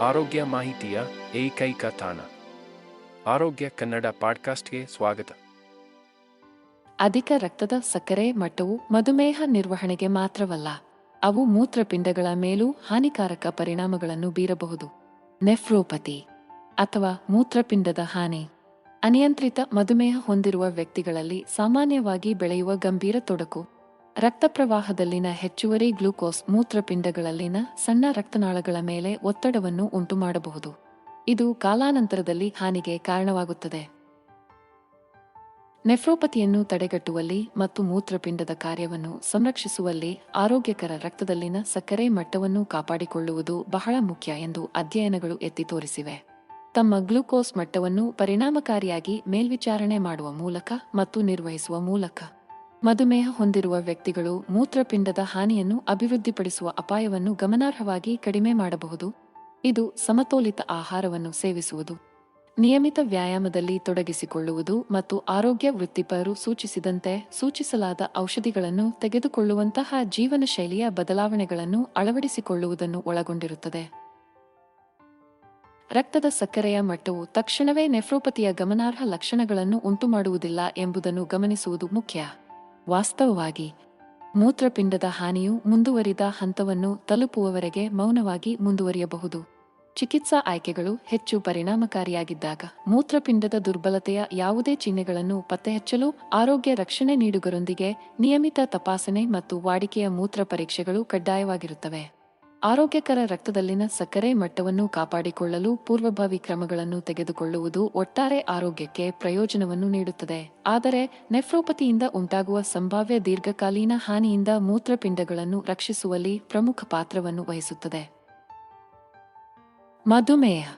ಆರೋಗ್ಯ ಮಾಹಿತಿಯ ಏಕೈಕ ತಾಣ. ಆರೋಗ್ಯ ಕನ್ನಡ ಪಾಡ್ಕಾಸ್ಟ್ಗೆ ಸ್ವಾಗತ. ಅಧಿಕ ರಕ್ತದ ಸಕ್ಕರೆ ಮಟ್ಟವು ಮಧುಮೇಹ ನಿರ್ವಹಣೆಗೆ ಮಾತ್ರವಲ್ಲ, ಅವು ಮೂತ್ರಪಿಂಡಗಳ ಮೇಲೂ ಹಾನಿಕಾರಕ ಪರಿಣಾಮಗಳನ್ನು ಬೀರಬಹುದು. ನೆಫ್ರೋಪತಿ ಅಥವಾ ಮೂತ್ರಪಿಂಡದ ಹಾನಿ. ಅನಿಯಂತ್ರಿತ ಮಧುಮೇಹ ಹೊಂದಿರುವ ವ್ಯಕ್ತಿಗಳಲ್ಲಿ ಸಾಮಾನ್ಯವಾಗಿ ಬೆಳೆಯುವ ಗಂಭೀರ ತೊಡಕು. ರಕ್ತಪ್ರವಾಹದಲ್ಲಿನ ಹೆಚ್ಚುವರಿ ಗ್ಲೂಕೋಸ್ ಮೂತ್ರಪಿಂಡಗಳಲ್ಲಿನ ಸಣ್ಣ ರಕ್ತನಾಳಗಳ ಮೇಲೆ ಒತ್ತಡವನ್ನು ಉಂಟುಮಾಡಬಹುದು. ಇದು ಕಾಲಾನಂತರದಲ್ಲಿ ಹಾನಿಗೆ ಕಾರಣವಾಗುತ್ತದೆ. ನೆಫ್ರೋಪತಿಯನ್ನು ತಡೆಗಟ್ಟುವಲ್ಲಿ ಮತ್ತು ಮೂತ್ರಪಿಂಡದ ಕಾರ್ಯವನ್ನು ಸಂರಕ್ಷಿಸುವಲ್ಲಿ ಆರೋಗ್ಯಕರ ರಕ್ತದಲ್ಲಿನ ಸಕ್ಕರೆ ಮಟ್ಟವನ್ನು ಕಾಪಾಡಿಕೊಳ್ಳುವುದು ಬಹಳ ಮುಖ್ಯ ಎಂದು ಅಧ್ಯಯನಗಳು ಎತ್ತಿ ತೋರಿಸಿವೆ. ತಮ್ಮ ಗ್ಲೂಕೋಸ್ ಮಟ್ಟವನ್ನು ಪರಿಣಾಮಕಾರಿಯಾಗಿ ಮೇಲ್ವಿಚಾರಣೆ ಮಾಡುವ ಮೂಲಕ ಮತ್ತು ನಿರ್ವಹಿಸುವ ಮೂಲಕ. ಮಧುಮೇಹ ಹೊಂದಿರುವ ವ್ಯಕ್ತಿಗಳು ಮೂತ್ರಪಿಂಡದ ಹಾನಿಯನ್ನು ಅಭಿವೃದ್ಧಿಪಡಿಸುವ ಅಪಾಯವನ್ನು ಗಮನಾರ್ಹವಾಗಿ ಕಡಿಮೆ ಮಾಡಬಹುದು. ಇದು ಸಮತೋಲಿತ ಆಹಾರವನ್ನು ಸೇವಿಸುವುದು. ನಿಯಮಿತ ವ್ಯಾಯಾಮದಲ್ಲಿ ತೊಡಗಿಸಿಕೊಳ್ಳುವುದು ಮತ್ತು ಆರೋಗ್ಯ ವೃತ್ತಿಪರರು ಸೂಚಿಸಿದಂತೆ ಸೂಚಿಸಲಾದ ಔಷಧಿಗಳನ್ನು ತೆಗೆದುಕೊಳ್ಳುವಂತಹ ಜೀವನ ಶೈಲಿಯ ಬದಲಾವಣೆಗಳನ್ನು ಅಳವಡಿಸಿಕೊಳ್ಳುವುದನ್ನು ಒಳಗೊಂಡಿರುತ್ತದೆ. ರಕ್ತದ ಸಕ್ಕರೆಯ ಮಟ್ಟವು ತಕ್ಷಣವೇ ನೆಫ್ರೋಪತಿಯ ಗಮನಾರ್ಹ ಲಕ್ಷಣಗಳನ್ನು ಉಂಟುಮಾಡುವುದಿಲ್ಲ ಎಂಬುದನ್ನು ಗಮನಿಸುವುದು ಮುಖ್ಯ. ವಾಸ್ತವವಾಗಿ ಮೂತ್ರಪಿಂಡದ ಹಾನಿಯು ಮುಂದುವರಿದ ಹಂತವನ್ನು ತಲುಪುವವರೆಗೆ ಮೌನವಾಗಿ ಮುಂದುವರಿಯಬಹುದು. ಚಿಕಿತ್ಸಾ ಆಯ್ಕೆಗಳು ಹೆಚ್ಚು ಪರಿಣಾಮಕಾರಿಯಾಗಿದ್ದಾಗ ಮೂತ್ರಪಿಂಡದ ದುರ್ಬಲತೆಯ ಯಾವುದೇ ಚಿಹ್ನೆಗಳನ್ನು ಪತ್ತೆಹಚ್ಚಲು ಆರೋಗ್ಯ ರಕ್ಷಣೆ ನೀಡುಗರೊಂದಿಗೆ ನಿಯಮಿತ ತಪಾಸಣೆ ಮತ್ತು ವಾಡಿಕೆಯ ಮೂತ್ರ ಪರೀಕ್ಷೆಗಳು ಕಡ್ಡಾಯವಾಗಿರುತ್ತವೆ. ಆರೋಗ್ಯಕರ ರಕ್ತದಲ್ಲಿನ ಸಕ್ಕರೆ ಮಟ್ಟವನ್ನು ಕಾಪಾಡಿಕೊಳ್ಳಲು ಪೂರ್ವಭಾವಿ ಕ್ರಮಗಳನ್ನು ತೆಗೆದುಕೊಳ್ಳುವುದು ಒಟ್ಟಾರೆ ಆರೋಗ್ಯಕ್ಕೆ ಪ್ರಯೋಜನವನ್ನು ನೀಡುತ್ತದೆ. ಆದರೆ ನೆಫ್ರೋಪತಿಯಿಂದ ಉಂಟಾಗುವ ಸಂಭಾವ್ಯ ದೀರ್ಘಕಾಲೀನ ಹಾನಿಯಿಂದ ಮೂತ್ರಪಿಂಡಗಳನ್ನು ರಕ್ಷಿಸುವಲ್ಲಿ ಪ್ರಮುಖ ಪಾತ್ರವನ್ನು ವಹಿಸುತ್ತದೆ. ಮಧುಮೇಹ.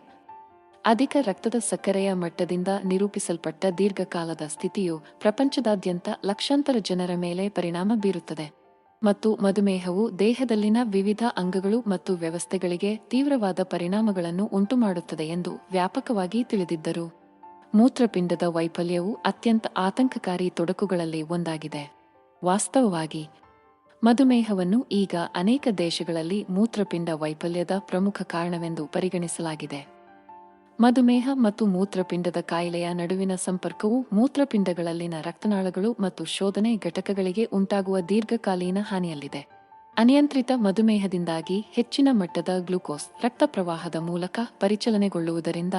ಅಧಿಕ ರಕ್ತದ ಸಕ್ಕರೆಯ ಮಟ್ಟದಿಂದ ನಿರೂಪಿಸಲ್ಪಟ್ಟ ದೀರ್ಘಕಾಲದ ಸ್ಥಿತಿಯು ಪ್ರಪಂಚದಾದ್ಯಂತ ಲಕ್ಷಾಂತರ ಜನರ ಮೇಲೆ ಪರಿಣಾಮ ಬೀರುತ್ತದೆ. ಮತ್ತು ಮಧುಮೇಹವು ದೇಹದಲ್ಲಿನ ವಿವಿಧ ಅಂಗಗಳು ಮತ್ತು ವ್ಯವಸ್ಥೆಗಳಿಗೆ ತೀವ್ರವಾದ ಪರಿಣಾಮಗಳನ್ನು ಉಂಟುಮಾಡುತ್ತದೆ ಎಂದು ವ್ಯಾಪಕವಾಗಿ ತಿಳಿದಿದ್ದರು. ಮೂತ್ರಪಿಂಡದ ವೈಫಲ್ಯವು ಅತ್ಯಂತ ಆತಂಕಕಾರಿ ತೊಡಕುಗಳಲ್ಲಿ ಒಂದಾಗಿದೆ. ವಾಸ್ತವವಾಗಿ, ಮಧುಮೇಹವನ್ನು ಈಗ ಅನೇಕ ದೇಶಗಳಲ್ಲಿ ಮೂತ್ರಪಿಂಡ ವೈಫಲ್ಯದ ಪ್ರಮುಖ ಕಾರಣವೆಂದು ಪರಿಗಣಿಸಲಾಗಿದೆ. ಮಧುಮೇಹ ಮತ್ತು ಮೂತ್ರಪಿಂಡದ ಕಾಯಿಲೆಯ ನಡುವಿನ ಸಂಪರ್ಕವು ಮೂತ್ರಪಿಂಡಗಳಲ್ಲಿನ ರಕ್ತನಾಳಗಳು ಮತ್ತು ಶೋಧನೆ ಘಟಕಗಳಿಗೆ ಉಂಟಾಗುವ ದೀರ್ಘಕಾಲೀನ ಹಾನಿಯಲ್ಲಿದೆ. ಅನಿಯಂತ್ರಿತ ಮಧುಮೇಹದಿಂದಾಗಿ ಹೆಚ್ಚಿನ ಮಟ್ಟದ ಗ್ಲೂಕೋಸ್ ರಕ್ತ ಪ್ರವಾಹದ ಮೂಲಕ ಪರಿಚಲನೆಗೊಳ್ಳುವುದರಿಂದ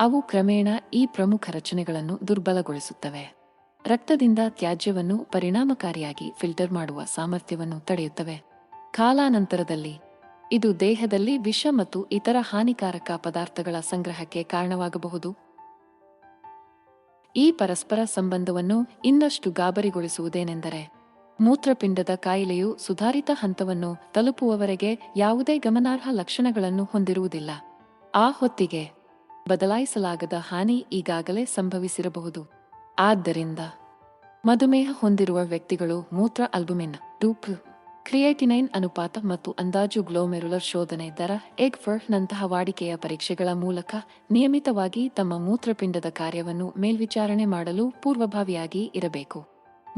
ಅವು ಕ್ರಮೇಣ ಈ ಪ್ರಮುಖ ರಚನೆಗಳನ್ನು ದುರ್ಬಲಗೊಳಿಸುತ್ತವೆ. ರಕ್ತದಿಂದ ತ್ಯಾಜ್ಯವನ್ನು ಪರಿಣಾಮಕಾರಿಯಾಗಿ ಫಿಲ್ಟರ್ ಮಾಡುವ ಸಾಮರ್ಥ್ಯವನ್ನು ತಡೆಯುತ್ತವೆ. ಕಾಲಾನಂತರದಲ್ಲಿ ಇದು ದೇಹದಲ್ಲಿ ವಿಷ ಮತ್ತು ಇತರ ಹಾನಿಕಾರಕ ಪದಾರ್ಥಗಳ ಸಂಗ್ರಹಕ್ಕೆ ಕಾರಣವಾಗಬಹುದು. ಈ ಪರಸ್ಪರ ಸಂಬಂಧವನ್ನು ಇನ್ನಷ್ಟು ಗಾಬರಿಗೊಳಿಸುವುದೇನೆಂದರೆ, ಮೂತ್ರಪಿಂಡದ ಕಾಯಿಲೆಯು ಸುಧಾರಿತ ಹಂತವನ್ನು ತಲುಪುವವರೆಗೆ ಯಾವುದೇ ಗಮನಾರ್ಹ ಲಕ್ಷಣಗಳನ್ನು ಹೊಂದಿರುವುದಿಲ್ಲ. ಆ ಹೊತ್ತಿಗೆ ಬದಲಾಯಿಸಲಾಗದ ಹಾನಿ ಈಗಾಗಲೇ ಸಂಭವಿಸಿರಬಹುದು. ಆದ್ದರಿಂದ ಮಧುಮೇಹ ಹೊಂದಿರುವ ವ್ಯಕ್ತಿಗಳು ಮೂತ್ರ ಅಲ್ಬುಮಿನ್ ಡೂಪ್ ಕ್ರಿಯೇಟಿನೈನ್ ಅನುಪಾತ ಮತ್ತು ಅಂದಾಜು ಗ್ಲೋಮೆರುಲರ್ ಶೋಧನೆ ದರ ಎಗ್ ನಂತಹ ವಾಡಿಕೆಯ ಪರೀಕ್ಷೆಗಳ ಮೂಲಕ ನಿಯಮಿತವಾಗಿ ತಮ್ಮ ಮೂತ್ರಪಿಂಡದ ಕಾರ್ಯವನ್ನು ಮೇಲ್ವಿಚಾರಣೆ ಮಾಡಲು ಪೂರ್ವಭಾವಿಯಾಗಿ ಇರಬೇಕು.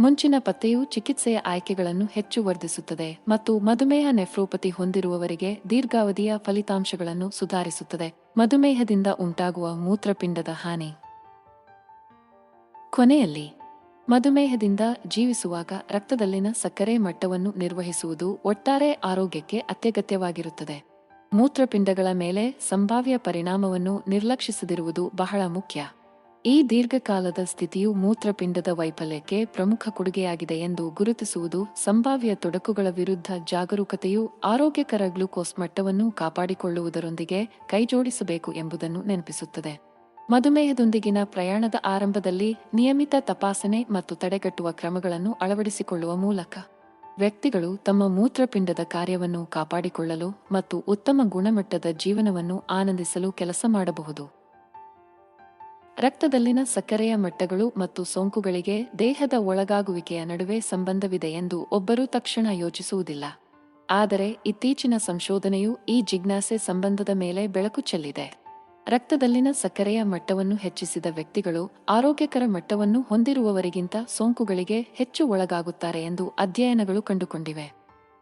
ಮುಂಚಿನ ಪತ್ತೆಯು ಚಿಕಿತ್ಸೆಯ ಆಯ್ಕೆಗಳನ್ನು ಹೆಚ್ಚು ವರ್ಧಿಸುತ್ತದೆ ಮತ್ತು ಮಧುಮೇಹ ನೆಫ್ರೋಪತಿ ಹೊಂದಿರುವವರಿಗೆ ದೀರ್ಘಾವಧಿಯ ಫಲಿತಾಂಶಗಳನ್ನು ಸುಧಾರಿಸುತ್ತದೆ, ಮಧುಮೇಹದಿಂದ ಉಂಟಾಗುವ ಮೂತ್ರಪಿಂಡದ ಹಾನಿ. ಕೊನೆಯಲ್ಲಿ ಮಧುಮೇಹದಿಂದ ಜೀವಿಸುವಾಗ ರಕ್ತದಲ್ಲಿನ ಸಕ್ಕರೆ ಮಟ್ಟವನ್ನು ನಿರ್ವಹಿಸುವುದು ಒಟ್ಟಾರೆ ಆರೋಗ್ಯಕ್ಕೆ ಅತ್ಯಗತ್ಯವಾಗಿರುತ್ತದೆ. ಮೂತ್ರಪಿಂಡಗಳ ಮೇಲೆ ಸಂಭಾವ್ಯ ಪರಿಣಾಮವನ್ನು ನಿರ್ಲಕ್ಷಿಸದಿರುವುದು ಬಹಳ ಮುಖ್ಯ. ಈ ದೀರ್ಘಕಾಲದ ಸ್ಥಿತಿಯು ಮೂತ್ರಪಿಂಡದ ವೈಫಲ್ಯಕ್ಕೆ ಪ್ರಮುಖ ಕೊಡುಗೆಯಾಗಿದೆ ಎಂದು ಗುರುತಿಸುವುದು ಸಂಭಾವ್ಯ ತೊಡಕುಗಳ ವಿರುದ್ಧ ಜಾಗರೂಕತೆಯು ಆರೋಗ್ಯಕರ ಗ್ಲೂಕೋಸ್ ಮಟ್ಟವನ್ನು ಕಾಪಾಡಿಕೊಳ್ಳುವುದರೊಂದಿಗೆ ಕೈಜೋಡಿಸಬೇಕು ಎಂಬುದನ್ನು ನೆನಪಿಸುತ್ತದೆ. ಮಧುಮೇಹದೊಂದಿಗಿನ ಪ್ರಯಾಣದ ಆರಂಭದಲ್ಲಿ ನಿಯಮಿತ ತಪಾಸಣೆ ಮತ್ತು ತಡೆಗಟ್ಟುವ ಕ್ರಮಗಳನ್ನು ಅಳವಡಿಸಿಕೊಳ್ಳುವ ಮೂಲಕ ವ್ಯಕ್ತಿಗಳು ತಮ್ಮ ಮೂತ್ರಪಿಂಡದ ಕಾರ್ಯವನ್ನು ಕಾಪಾಡಿಕೊಳ್ಳಲು ಮತ್ತು ಉತ್ತಮ ಗುಣಮಟ್ಟದ ಜೀವನವನ್ನು ಆನಂದಿಸಲು ಕೆಲಸ ಮಾಡಬಹುದು. ರಕ್ತದಲ್ಲಿನ ಸಕ್ಕರೆಯ ಮಟ್ಟಗಳು ಮತ್ತು ಸೋಂಕುಗಳಿಗೆ ದೇಹದ ಒಳಗಾಗುವಿಕೆಯ ನಡುವೆ ಸಂಬಂಧವಿದೆ ಎಂದು ಒಬ್ಬರು ತಕ್ಷಣ ಯೋಚಿಸುವುದಿಲ್ಲ. ಆದರೆ ಇತ್ತೀಚಿನ ಸಂಶೋಧನೆಯು ಈ ಜಿಜ್ಞಾಸೆ ಸಂಬಂಧದ ಮೇಲೆ ಬೆಳಕು ಚೆಲ್ಲಿದೆ. ರಕ್ತದಲ್ಲಿನ ಸಕ್ಕರೆಯ ಮಟ್ಟವನ್ನು ಹೆಚ್ಚಿಸಿದ ವ್ಯಕ್ತಿಗಳು ಆರೋಗ್ಯಕರ ಮಟ್ಟವನ್ನು ಹೊಂದಿರುವವರಿಗಿಂತ ಸೋಂಕುಗಳಿಗೆ ಹೆಚ್ಚು ಒಳಗಾಗುತ್ತಾರೆ ಎಂದು ಅಧ್ಯಯನಗಳು ಕಂಡುಕೊಂಡಿವೆ.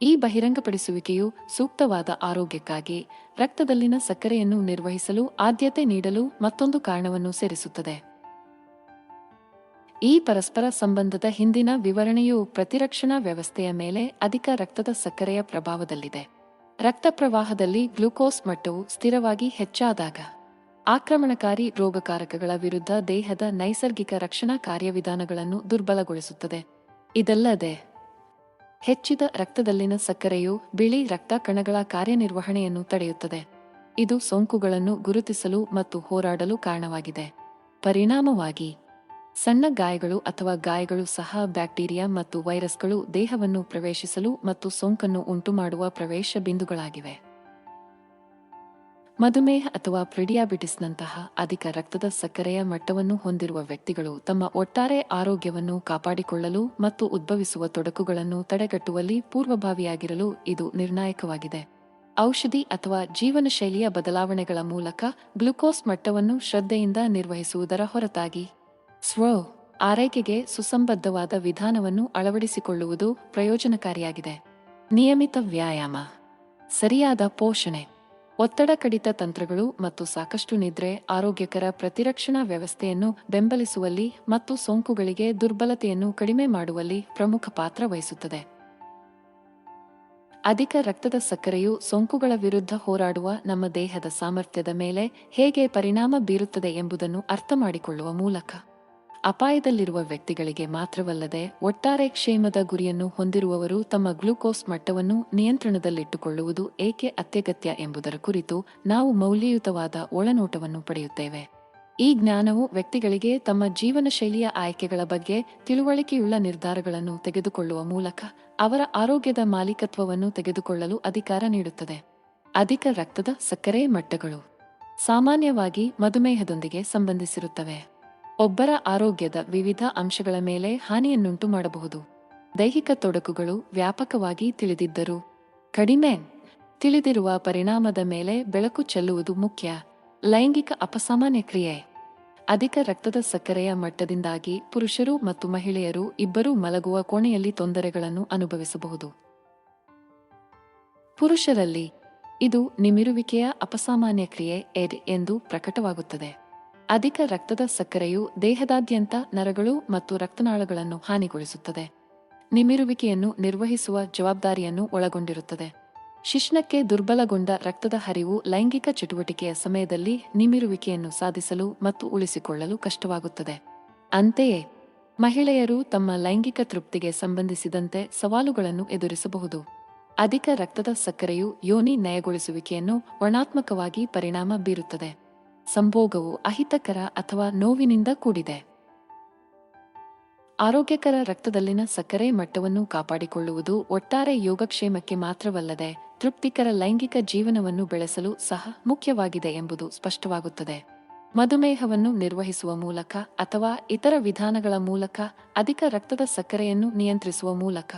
ಈ ಬಹಿರಂಗಪಡಿಸುವಿಕೆಯು ಸೂಕ್ತವಾದ ಆರೋಗ್ಯಕ್ಕಾಗಿ ರಕ್ತದಲ್ಲಿನ ಸಕ್ಕರೆಯನ್ನು ನಿರ್ವಹಿಸಲು ಆದ್ಯತೆ ನೀಡಲು ಮತ್ತೊಂದು ಕಾರಣವನ್ನು ಸೇರಿಸುತ್ತದೆ. ಈ ಪರಸ್ಪರ ಸಂಬಂಧದ ಹಿಂದಿನ ವಿವರಣೆಯು ಪ್ರತಿರಕ್ಷಣಾ ವ್ಯವಸ್ಥೆಯ ಮೇಲೆ ಅಧಿಕ ರಕ್ತದ ಸಕ್ಕರೆಯ ಪ್ರಭಾವದಲ್ಲಿದೆ. ರಕ್ತ ಪ್ರವಾಹದಲ್ಲಿ ಗ್ಲೂಕೋಸ್ ಮಟ್ಟವು ಸ್ಥಿರವಾಗಿ ಹೆಚ್ಚಾದಾಗ ಆಕ್ರಮಣಕಾರಿ ರೋಗಕಾರಕಗಳ ವಿರುದ್ಧ ದೇಹದ ನೈಸರ್ಗಿಕ ರಕ್ಷಣಾ ಕಾರ್ಯವಿಧಾನಗಳನ್ನು ದುರ್ಬಲಗೊಳಿಸುತ್ತದೆ. ಇದಲ್ಲದೆ, ಹೆಚ್ಚಿದ ರಕ್ತದಲ್ಲಿನ ಸಕ್ಕರೆಯು ಬಿಳಿ ರಕ್ತ ಕಣಗಳ ಕಾರ್ಯನಿರ್ವಹಣೆಯನ್ನು ತಡೆಯುತ್ತದೆ. ಇದು ಸೋಂಕುಗಳನ್ನು ಗುರುತಿಸಲು ಮತ್ತು ಹೋರಾಡಲು ಕಾರಣವಾಗಿದೆ. ಪರಿಣಾಮವಾಗಿ, ಸಣ್ಣ ಗಾಯಗಳು ಅಥವಾ ಗಾಯಗಳು ಸಹ ಬ್ಯಾಕ್ಟೀರಿಯಾ ಮತ್ತು ವೈರಸ್ಗಳು ದೇಹವನ್ನು ಪ್ರವೇಶಿಸಲು ಮತ್ತು ಸೋಂಕನ್ನು ಉಂಟುಮಾಡುವ ಪ್ರವೇಶ ಬಿಂದುಗಳಾಗಿವೆ. ಮಧುಮೇಹ ಅಥವಾ ಪ್ರಿಡಿಯಾಬಿಟಿಸ್ನಂತಹ ಅಧಿಕ ರಕ್ತದ ಸಕ್ಕರೆಯ ಮಟ್ಟವನ್ನು ಹೊಂದಿರುವ ವ್ಯಕ್ತಿಗಳು ತಮ್ಮ ಒಟ್ಟಾರೆ ಆರೋಗ್ಯವನ್ನು ಕಾಪಾಡಿಕೊಳ್ಳಲು ಮತ್ತು ಉದ್ಭವಿಸುವ ತೊಡಕುಗಳನ್ನು ತಡೆಗಟ್ಟುವಲ್ಲಿ ಪೂರ್ವಭಾವಿಯಾಗಿರಲು ಇದು ನಿರ್ಣಾಯಕವಾಗಿದೆ. ಔಷಧಿ ಅಥವಾ ಜೀವನ ಶೈಲಿಯ ಬದಲಾವಣೆಗಳ ಮೂಲಕ ಗ್ಲುಕೋಸ್ ಮಟ್ಟವನ್ನು ಶ್ರದ್ಧೆಯಿಂದ ನಿರ್ವಹಿಸುವುದರ ಹೊರತಾಗಿ. ಸ್ವ ಆರೈಕೆಗೆ ಸುಸಂಬದ್ಧವಾದ ವಿಧಾನವನ್ನು ಅಳವಡಿಸಿಕೊಳ್ಳುವುದು ಪ್ರಯೋಜನಕಾರಿಯಾಗಿದೆ. ನಿಯಮಿತ ವ್ಯಾಯಾಮ. ಸರಿಯಾದ ಪೋಷಣೆ. ಒತ್ತಡ ಕಡಿತ ತಂತ್ರಗಳು ಮತ್ತು ಸಾಕಷ್ಟು ನಿದ್ರೆ, ಆರೋಗ್ಯಕರ ಪ್ರತಿರಕ್ಷಣಾ ವ್ಯವಸ್ಥೆಯನ್ನು ಬೆಂಬಲಿಸುವಲ್ಲಿ ಮತ್ತು ಸೋಂಕುಗಳಿಗೆ ದುರ್ಬಲತೆಯನ್ನು ಕಡಿಮೆ ಮಾಡುವಲ್ಲಿ ಪ್ರಮುಖ ಪಾತ್ರ ವಹಿಸುತ್ತದೆ. ಅಧಿಕ ರಕ್ತದ ಸಕ್ಕರೆಯು ಸೋಂಕುಗಳ ವಿರುದ್ಧ ಹೋರಾಡುವ ನಮ್ಮ ದೇಹದ ಸಾಮರ್ಥ್ಯದ ಮೇಲೆ ಹೇಗೆ ಪರಿಣಾಮ ಬೀರುತ್ತದೆ ಎಂಬುದನ್ನು ಅರ್ಥಮಾಡಿಕೊಳ್ಳುವ ಮೂಲಕ. ಅಪಾಯದಲ್ಲಿರುವ ವ್ಯಕ್ತಿಗಳಿಗೆ ಮಾತ್ರವಲ್ಲದೆ ಒಟ್ಟಾರೆ ಕ್ಷೇಮದ ಗುರಿಯನ್ನು ಹೊಂದಿರುವವರು ತಮ್ಮ ಗ್ಲೂಕೋಸ್ ಮಟ್ಟವನ್ನು ನಿಯಂತ್ರಣದಲ್ಲಿಟ್ಟುಕೊಳ್ಳುವುದು ಏಕೆ ಅತ್ಯಗತ್ಯ ಎಂಬುದರ ಕುರಿತು ನಾವು ಮೌಲ್ಯಯುತವಾದ ಒಳನೋಟವನ್ನು ಪಡೆಯುತ್ತೇವೆ. ಈ ಜ್ಞಾನವು ವ್ಯಕ್ತಿಗಳಿಗೆ ತಮ್ಮ ಜೀವನ ಶೈಲಿಯ ಆಯ್ಕೆಗಳ ಬಗ್ಗೆ ತಿಳುವಳಿಕೆಯುಳ್ಳ ನಿರ್ಧಾರಗಳನ್ನು ತೆಗೆದುಕೊಳ್ಳುವ ಮೂಲಕ ಅವರ ಆರೋಗ್ಯದ ಮಾಲೀಕತ್ವವನ್ನು ತೆಗೆದುಕೊಳ್ಳಲು ಅಧಿಕಾರ ನೀಡುತ್ತದೆ. ಅಧಿಕ ರಕ್ತದ ಸಕ್ಕರೆ ಮಟ್ಟಗಳು ಸಾಮಾನ್ಯವಾಗಿ ಮಧುಮೇಹದೊಂದಿಗೆ ಸಂಬಂಧಿಸಿರುತ್ತವೆ. ಒಬ್ಬರ ಆರೋಗ್ಯದ ವಿವಿಧ ಅಂಶಗಳ ಮೇಲೆ ಹಾನಿಯನ್ನುಂಟು ಮಾಡಬಹುದು. ದೈಹಿಕ ತೊಡಕುಗಳು ವ್ಯಾಪಕವಾಗಿ ತಿಳಿದಿದ್ದರು. ಕಡಿಮೆ ತಿಳಿದಿರುವ ಪರಿಣಾಮದ ಮೇಲೆ ಬೆಳಕು ಚೆಲ್ಲುವುದು ಮುಖ್ಯ. ಲೈಂಗಿಕ ಅಪಸಾಮಾನ್ಯ ಕ್ರಿಯೆ. ಅಧಿಕ ರಕ್ತದ ಸಕ್ಕರೆಯ ಮಟ್ಟದಿಂದಾಗಿ ಪುರುಷರು ಮತ್ತು ಮಹಿಳೆಯರು ಇಬ್ಬರೂ ಮಲಗುವ ಕೋಣೆಯಲ್ಲಿ ತೊಂದರೆಗಳನ್ನು ಅನುಭವಿಸಬಹುದು. ಪುರುಷರಲ್ಲಿ ಇದು ನಿಮಿರುವಿಕೆಯ ಅಪಸಾಮಾನ್ಯ ಕ್ರಿಯೆ ಎಡ್ ಎಂದು ಪ್ರಕಟವಾಗುತ್ತದೆ. ಅಧಿಕ ರಕ್ತದ ಸಕ್ಕರೆಯು ದೇಹದಾದ್ಯಂತ ನರಗಳು ಮತ್ತು ರಕ್ತನಾಳಗಳನ್ನು ಹಾನಿಗೊಳಿಸುತ್ತದೆ. ನಿಮಿರುವಿಕೆಯನ್ನು ನಿರ್ವಹಿಸುವ ಜವಾಬ್ದಾರಿಯನ್ನು ಒಳಗೊಂಡಿರುತ್ತದೆ. ಶಿಶ್ನಕ್ಕೆ ದುರ್ಬಲಗೊಂಡ ರಕ್ತದ ಹರಿವು ಲೈಂಗಿಕ ಚಟುವಟಿಕೆಯ ಸಮಯದಲ್ಲಿ ನಿಮಿರುವಿಕೆಯನ್ನು ಸಾಧಿಸಲು ಮತ್ತು ಉಳಿಸಿಕೊಳ್ಳಲು ಕಷ್ಟವಾಗುತ್ತದೆ. ಅಂತೆಯೇ, ಮಹಿಳೆಯರು ತಮ್ಮ ಲೈಂಗಿಕ ತೃಪ್ತಿಗೆ ಸಂಬಂಧಿಸಿದಂತೆ ಸವಾಲುಗಳನ್ನು ಎದುರಿಸಬಹುದು. ಅಧಿಕ ರಕ್ತದ ಸಕ್ಕರೆಯು ಯೋನಿ ನಯಗೊಳಿಸುವಿಕೆಯನ್ನು ವರ್ಣಾತ್ಮಕವಾಗಿ ಪರಿಣಾಮ ಬೀರುತ್ತದೆ. ಸಂಭೋಗವು ಅಹಿತಕರ ಅಥವಾ ನೋವಿನಿಂದ ಕೂಡಿದೆ. ಆರೋಗ್ಯಕರ ರಕ್ತದಲ್ಲಿನ ಸಕ್ಕರೆ ಮಟ್ಟವನ್ನು ಕಾಪಾಡಿಕೊಳ್ಳುವುದು ಒಟ್ಟಾರೆ ಯೋಗಕ್ಷೇಮಕ್ಕೆ ಮಾತ್ರವಲ್ಲದೆ ತೃಪ್ತಿಕರ ಲೈಂಗಿಕ ಜೀವನವನ್ನು ಬೆಳೆಸಲು ಸಹ ಮುಖ್ಯವಾಗಿದೆ ಎಂಬುದು ಸ್ಪಷ್ಟವಾಗುತ್ತದೆ. ಮಧುಮೇಹವನ್ನು ನಿರ್ವಹಿಸುವ ಮೂಲಕ ಅಥವಾ ಇತರ ವಿಧಾನಗಳ ಮೂಲಕ ಅಧಿಕ ರಕ್ತದ ಸಕ್ಕರೆಯನ್ನು ನಿಯಂತ್ರಿಸುವ ಮೂಲಕ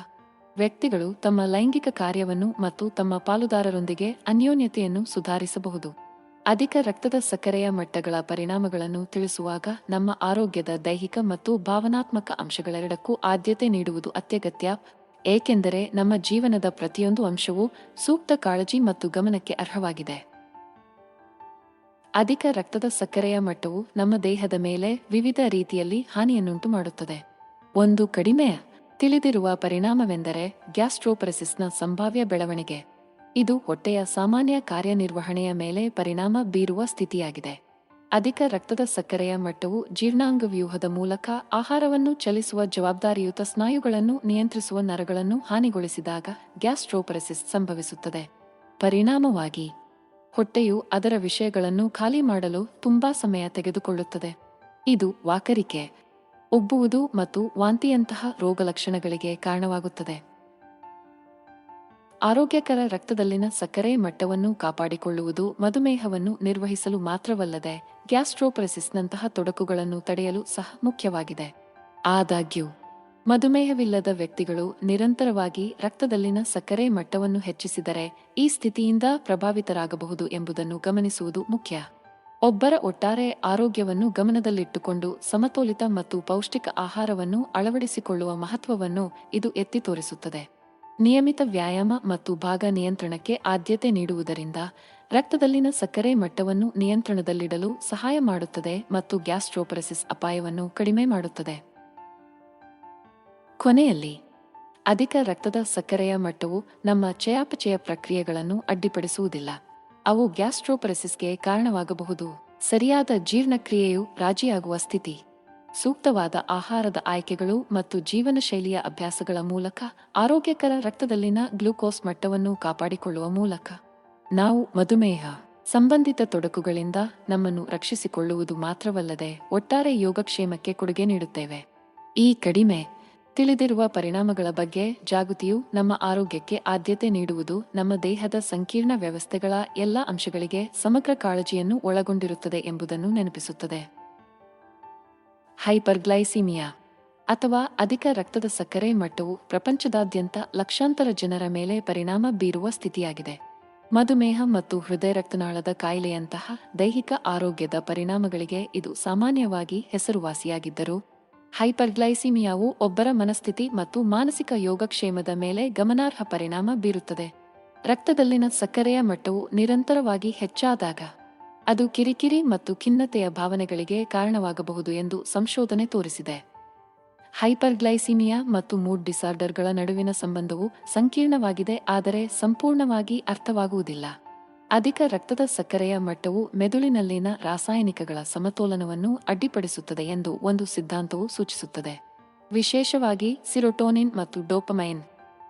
ವ್ಯಕ್ತಿಗಳು ತಮ್ಮ ಲೈಂಗಿಕ ಕಾರ್ಯವನ್ನು ಮತ್ತು ತಮ್ಮ ಪಾಲುದಾರರೊಂದಿಗೆ ಅನ್ಯೋನ್ಯತೆಯನ್ನು ಸುಧಾರಿಸಬಹುದು. ಅಧಿಕ ರಕ್ತದ ಸಕ್ಕರೆಯ ಮಟ್ಟಗಳ ಪರಿಣಾಮಗಳನ್ನು ತಿಳಿಸುವಾಗ ನಮ್ಮ ಆರೋಗ್ಯದ ದೈಹಿಕ ಮತ್ತು ಭಾವನಾತ್ಮಕ ಅಂಶಗಳೆರಡಕ್ಕೂ ಆದ್ಯತೆ ನೀಡುವುದು ಅತ್ಯಗತ್ಯ. ಏಕೆಂದರೆ ನಮ್ಮ ಜೀವನದ ಪ್ರತಿಯೊಂದು ಅಂಶವೂ ಸೂಕ್ತ ಕಾಳಜಿ ಮತ್ತು ಗಮನಕ್ಕೆ ಅರ್ಹವಾಗಿದೆ. ಅಧಿಕ ರಕ್ತದ ಸಕ್ಕರೆಯ ಮಟ್ಟವು ನಮ್ಮ ದೇಹದ ಮೇಲೆ ವಿವಿಧ ರೀತಿಯಲ್ಲಿ ಹಾನಿಯನ್ನುಂಟು ಮಾಡುತ್ತದೆ ಒಂದು ಕಡಿಮೆ ತಿಳಿದಿರುವ ಪರಿಣಾಮವೆಂದರೆ ಗ್ಯಾಸ್ಟ್ರೋಪರೆಸಿಸ್ನ ಸಂಭಾವ್ಯ ಬೆಳವಣಿಗೆ. ಇದು ಹೊಟ್ಟೆಯ ಸಾಮಾನ್ಯ ಕಾರ್ಯನಿರ್ವಹಣೆಯ ಮೇಲೆ ಪರಿಣಾಮ ಬೀರುವ ಸ್ಥಿತಿಯಾಗಿದೆ. ಅಧಿಕ ರಕ್ತದ ಸಕ್ಕರೆಯ ಮಟ್ಟವು ಜೀರ್ಣಾಂಗ ವ್ಯೂಹದ ಮೂಲಕ ಆಹಾರವನ್ನು ಚಲಿಸುವ ಜವಾಬ್ದಾರಿಯುತ ಸ್ನಾಯುಗಳನ್ನು ನಿಯಂತ್ರಿಸುವ ನರಗಳನ್ನು ಹಾನಿಗೊಳಿಸಿದಾಗ ಗ್ಯಾಸ್ಟ್ರೋಪರಸಿಸ್ ಸಂಭವಿಸುತ್ತದೆ. ಪರಿಣಾಮವಾಗಿ, ಹೊಟ್ಟೆಯು ಅದರ ವಿಷಯಗಳನ್ನು ಖಾಲಿ ಮಾಡಲು ತುಂಬಾ ಸಮಯ ತೆಗೆದುಕೊಳ್ಳುತ್ತದೆ. ಇದು ವಾಕರಿಕೆ, ಉಬ್ಬುವುದು ಮತ್ತು ವಾಂತಿಯಂತಹ ರೋಗಲಕ್ಷಣಗಳಿಗೆ ಕಾರಣವಾಗುತ್ತದೆ. ಆರೋಗ್ಯಕರ ರಕ್ತದಲ್ಲಿನ ಸಕ್ಕರೆ ಮಟ್ಟವನ್ನು ಕಾಪಾಡಿಕೊಳ್ಳುವುದು ಮಧುಮೇಹವನ್ನು ನಿರ್ವಹಿಸಲು ಮಾತ್ರವಲ್ಲದೆ ಗ್ಯಾಸ್ಟ್ರೋಪರೆಸಿಸ್ನಂತಹ ತೊಡಕುಗಳನ್ನು ತಡೆಯಲು ಸಹ ಮುಖ್ಯವಾಗಿದೆ. ಆದಾಗ್ಯೂ, ಮಧುಮೇಹವಿಲ್ಲದ ವ್ಯಕ್ತಿಗಳು ನಿರಂತರವಾಗಿ ರಕ್ತದಲ್ಲಿನ ಸಕ್ಕರೆ ಮಟ್ಟವನ್ನು ಹೆಚ್ಚಿಸಿದರೆ ಈ ಸ್ಥಿತಿಯಿಂದ ಪ್ರಭಾವಿತರಾಗಬಹುದು ಎಂಬುದನ್ನು ಗಮನಿಸುವುದು ಮುಖ್ಯ. ಒಬ್ಬರ ಒಟ್ಟಾರೆ ಆರೋಗ್ಯವನ್ನು ಗಮನದಲ್ಲಿಟ್ಟುಕೊಂಡು ಸಮತೋಲಿತ ಮತ್ತು ಪೌಷ್ಟಿಕ ಆಹಾರವನ್ನು ಅಳವಡಿಸಿಕೊಳ್ಳುವ ಮಹತ್ವವನ್ನು ಇದು ಎತ್ತಿ ತೋರಿಸುತ್ತದೆ. ನಿಯಮಿತ ವ್ಯಾಯಾಮ ಮತ್ತು ಭಾಗ ನಿಯಂತ್ರಣಕ್ಕೆ ಆದ್ಯತೆ ನೀಡುವುದರಿಂದ ರಕ್ತದಲ್ಲಿನ ಸಕ್ಕರೆ ಮಟ್ಟವನ್ನು ನಿಯಂತ್ರಣದಲ್ಲಿಡಲು ಸಹಾಯ ಮಾಡುತ್ತದೆ ಮತ್ತು ಗ್ಯಾಸ್ಟ್ರೋಪರಸಿಸ್ ಅಪಾಯವನ್ನು ಕಡಿಮೆ ಮಾಡುತ್ತದೆ. ಕೊನೆಯಲ್ಲಿ, ಅಧಿಕ ರಕ್ತದ ಸಕ್ಕರೆಯ ಮಟ್ಟವು ನಮ್ಮ ಚಯಾಪಚಯ ಪ್ರಕ್ರಿಯೆಗಳನ್ನು ಅಡ್ಡಿಪಡಿಸುವುದಿಲ್ಲ. ಅವು ಗ್ಯಾಸ್ಟ್ರೋಪರಸಿಸ್ಗೆ ಕಾರಣವಾಗಬಹುದು. ಸರಿಯಾದ ಜೀರ್ಣಕ್ರಿಯೆಯು ರಾಜಿಯಾಗುವ ಸ್ಥಿತಿ. ಸೂಕ್ತವಾದ ಆಹಾರದ ಆಯ್ಕೆಗಳು ಮತ್ತು ಜೀವನ ಶೈಲಿಯ ಅಭ್ಯಾಸಗಳ ಮೂಲಕ ಆರೋಗ್ಯಕರ ರಕ್ತದಲ್ಲಿನ ಗ್ಲೂಕೋಸ್ ಮಟ್ಟವನ್ನು ಕಾಪಾಡಿಕೊಳ್ಳುವ ಮೂಲಕ ನಾವು ಮಧುಮೇಹ ಸಂಬಂಧಿತ ತೊಡಕುಗಳಿಂದ ನಮ್ಮನ್ನು ರಕ್ಷಿಸಿಕೊಳ್ಳುವುದು ಮಾತ್ರವಲ್ಲದೆ ಒಟ್ಟಾರೆ ಯೋಗಕ್ಷೇಮಕ್ಕೆ ಕೊಡುಗೆ ನೀಡುತ್ತೇವೆ. ಈ ಕಡಿಮೆ ತಿಳಿದಿರುವ ಪರಿಣಾಮಗಳ ಬಗ್ಗೆ ಜಾಗೃತಿಯು ನಮ್ಮ ಆರೋಗ್ಯಕ್ಕೆ ಆದ್ಯತೆ ನೀಡುವುದು ನಮ್ಮ ದೇಹದ ಸಂಕೀರ್ಣ ವ್ಯವಸ್ಥೆಗಳ ಎಲ್ಲ ಅಂಶಗಳಿಗೆ ಸಮಗ್ರ ಕಾಳಜಿಯನ್ನು ಒಳಗೊಂಡಿರುತ್ತದೆ ಎಂಬುದನ್ನು ನೆನಪಿಸುತ್ತದೆ. ಹೈಪರ್ಗ್ಲೈಸಿಮಿಯಾ ಅಥವಾ ಅಧಿಕ ರಕ್ತದ ಸಕ್ಕರೆ ಮಟ್ಟವು ಪ್ರಪಂಚದಾದ್ಯಂತ ಲಕ್ಷಾಂತರ ಜನರ ಮೇಲೆ ಪರಿಣಾಮ ಬೀರುವ ಸ್ಥಿತಿಯಾಗಿದೆ. ಮಧುಮೇಹ ಮತ್ತು ಹೃದಯ ರಕ್ತನಾಳದ ಕಾಯಿಲೆಯಂತಹ ದೈಹಿಕ ಆರೋಗ್ಯದ ಪರಿಣಾಮಗಳಿಗೆ ಇದು ಸಾಮಾನ್ಯವಾಗಿ ಹೆಸರುವಾಸಿಯಾಗಿದ್ದರೂ, ಹೈಪರ್ಗ್ಲೈಸಿಮಿಯಾವು ಒಬ್ಬರ ಮನಸ್ಥಿತಿ ಮತ್ತು ಮಾನಸಿಕ ಯೋಗಕ್ಷೇಮದ ಮೇಲೆ ಗಮನಾರ್ಹ ಪರಿಣಾಮ ಬೀರುತ್ತದೆ. ರಕ್ತದಲ್ಲಿನ ಸಕ್ಕರೆಯ ಮಟ್ಟವು ನಿರಂತರವಾಗಿ ಹೆಚ್ಚಾದಾಗ ಅದು ಕಿರಿಕಿರಿ ಮತ್ತು ಖಿನ್ನತೆಯ ಭಾವನೆಗಳಿಗೆ ಕಾರಣವಾಗಬಹುದು ಎಂದು ಸಂಶೋಧನೆ ತೋರಿಸಿದೆ. ಹೈಪರ್ಗ್ಲೈಸಿಮಿಯಾ ಮತ್ತು ಮೂಡ್ ಡಿಸಾರ್ಡರ್ಗಳ ನಡುವಿನ ಸಂಬಂಧವು ಸಂಕೀರ್ಣವಾಗಿದೆ, ಆದರೆ ಸಂಪೂರ್ಣವಾಗಿ ಅರ್ಥವಾಗುವುದಿಲ್ಲ. ಅಧಿಕ ರಕ್ತದ ಸಕ್ಕರೆಯ ಮಟ್ಟವು ಮೆದುಳಿನಲ್ಲಿನ ರಾಸಾಯನಿಕಗಳ ಸಮತೋಲನವನ್ನು ಅಡ್ಡಿಪಡಿಸುತ್ತದೆ ಎಂದು ಒಂದು ಸಿದ್ಧಾಂತವು ಸೂಚಿಸುತ್ತದೆ. ವಿಶೇಷವಾಗಿ ಸಿರೋಟೋನಿನ್ ಮತ್ತು ಡೋಪಮೈನ್.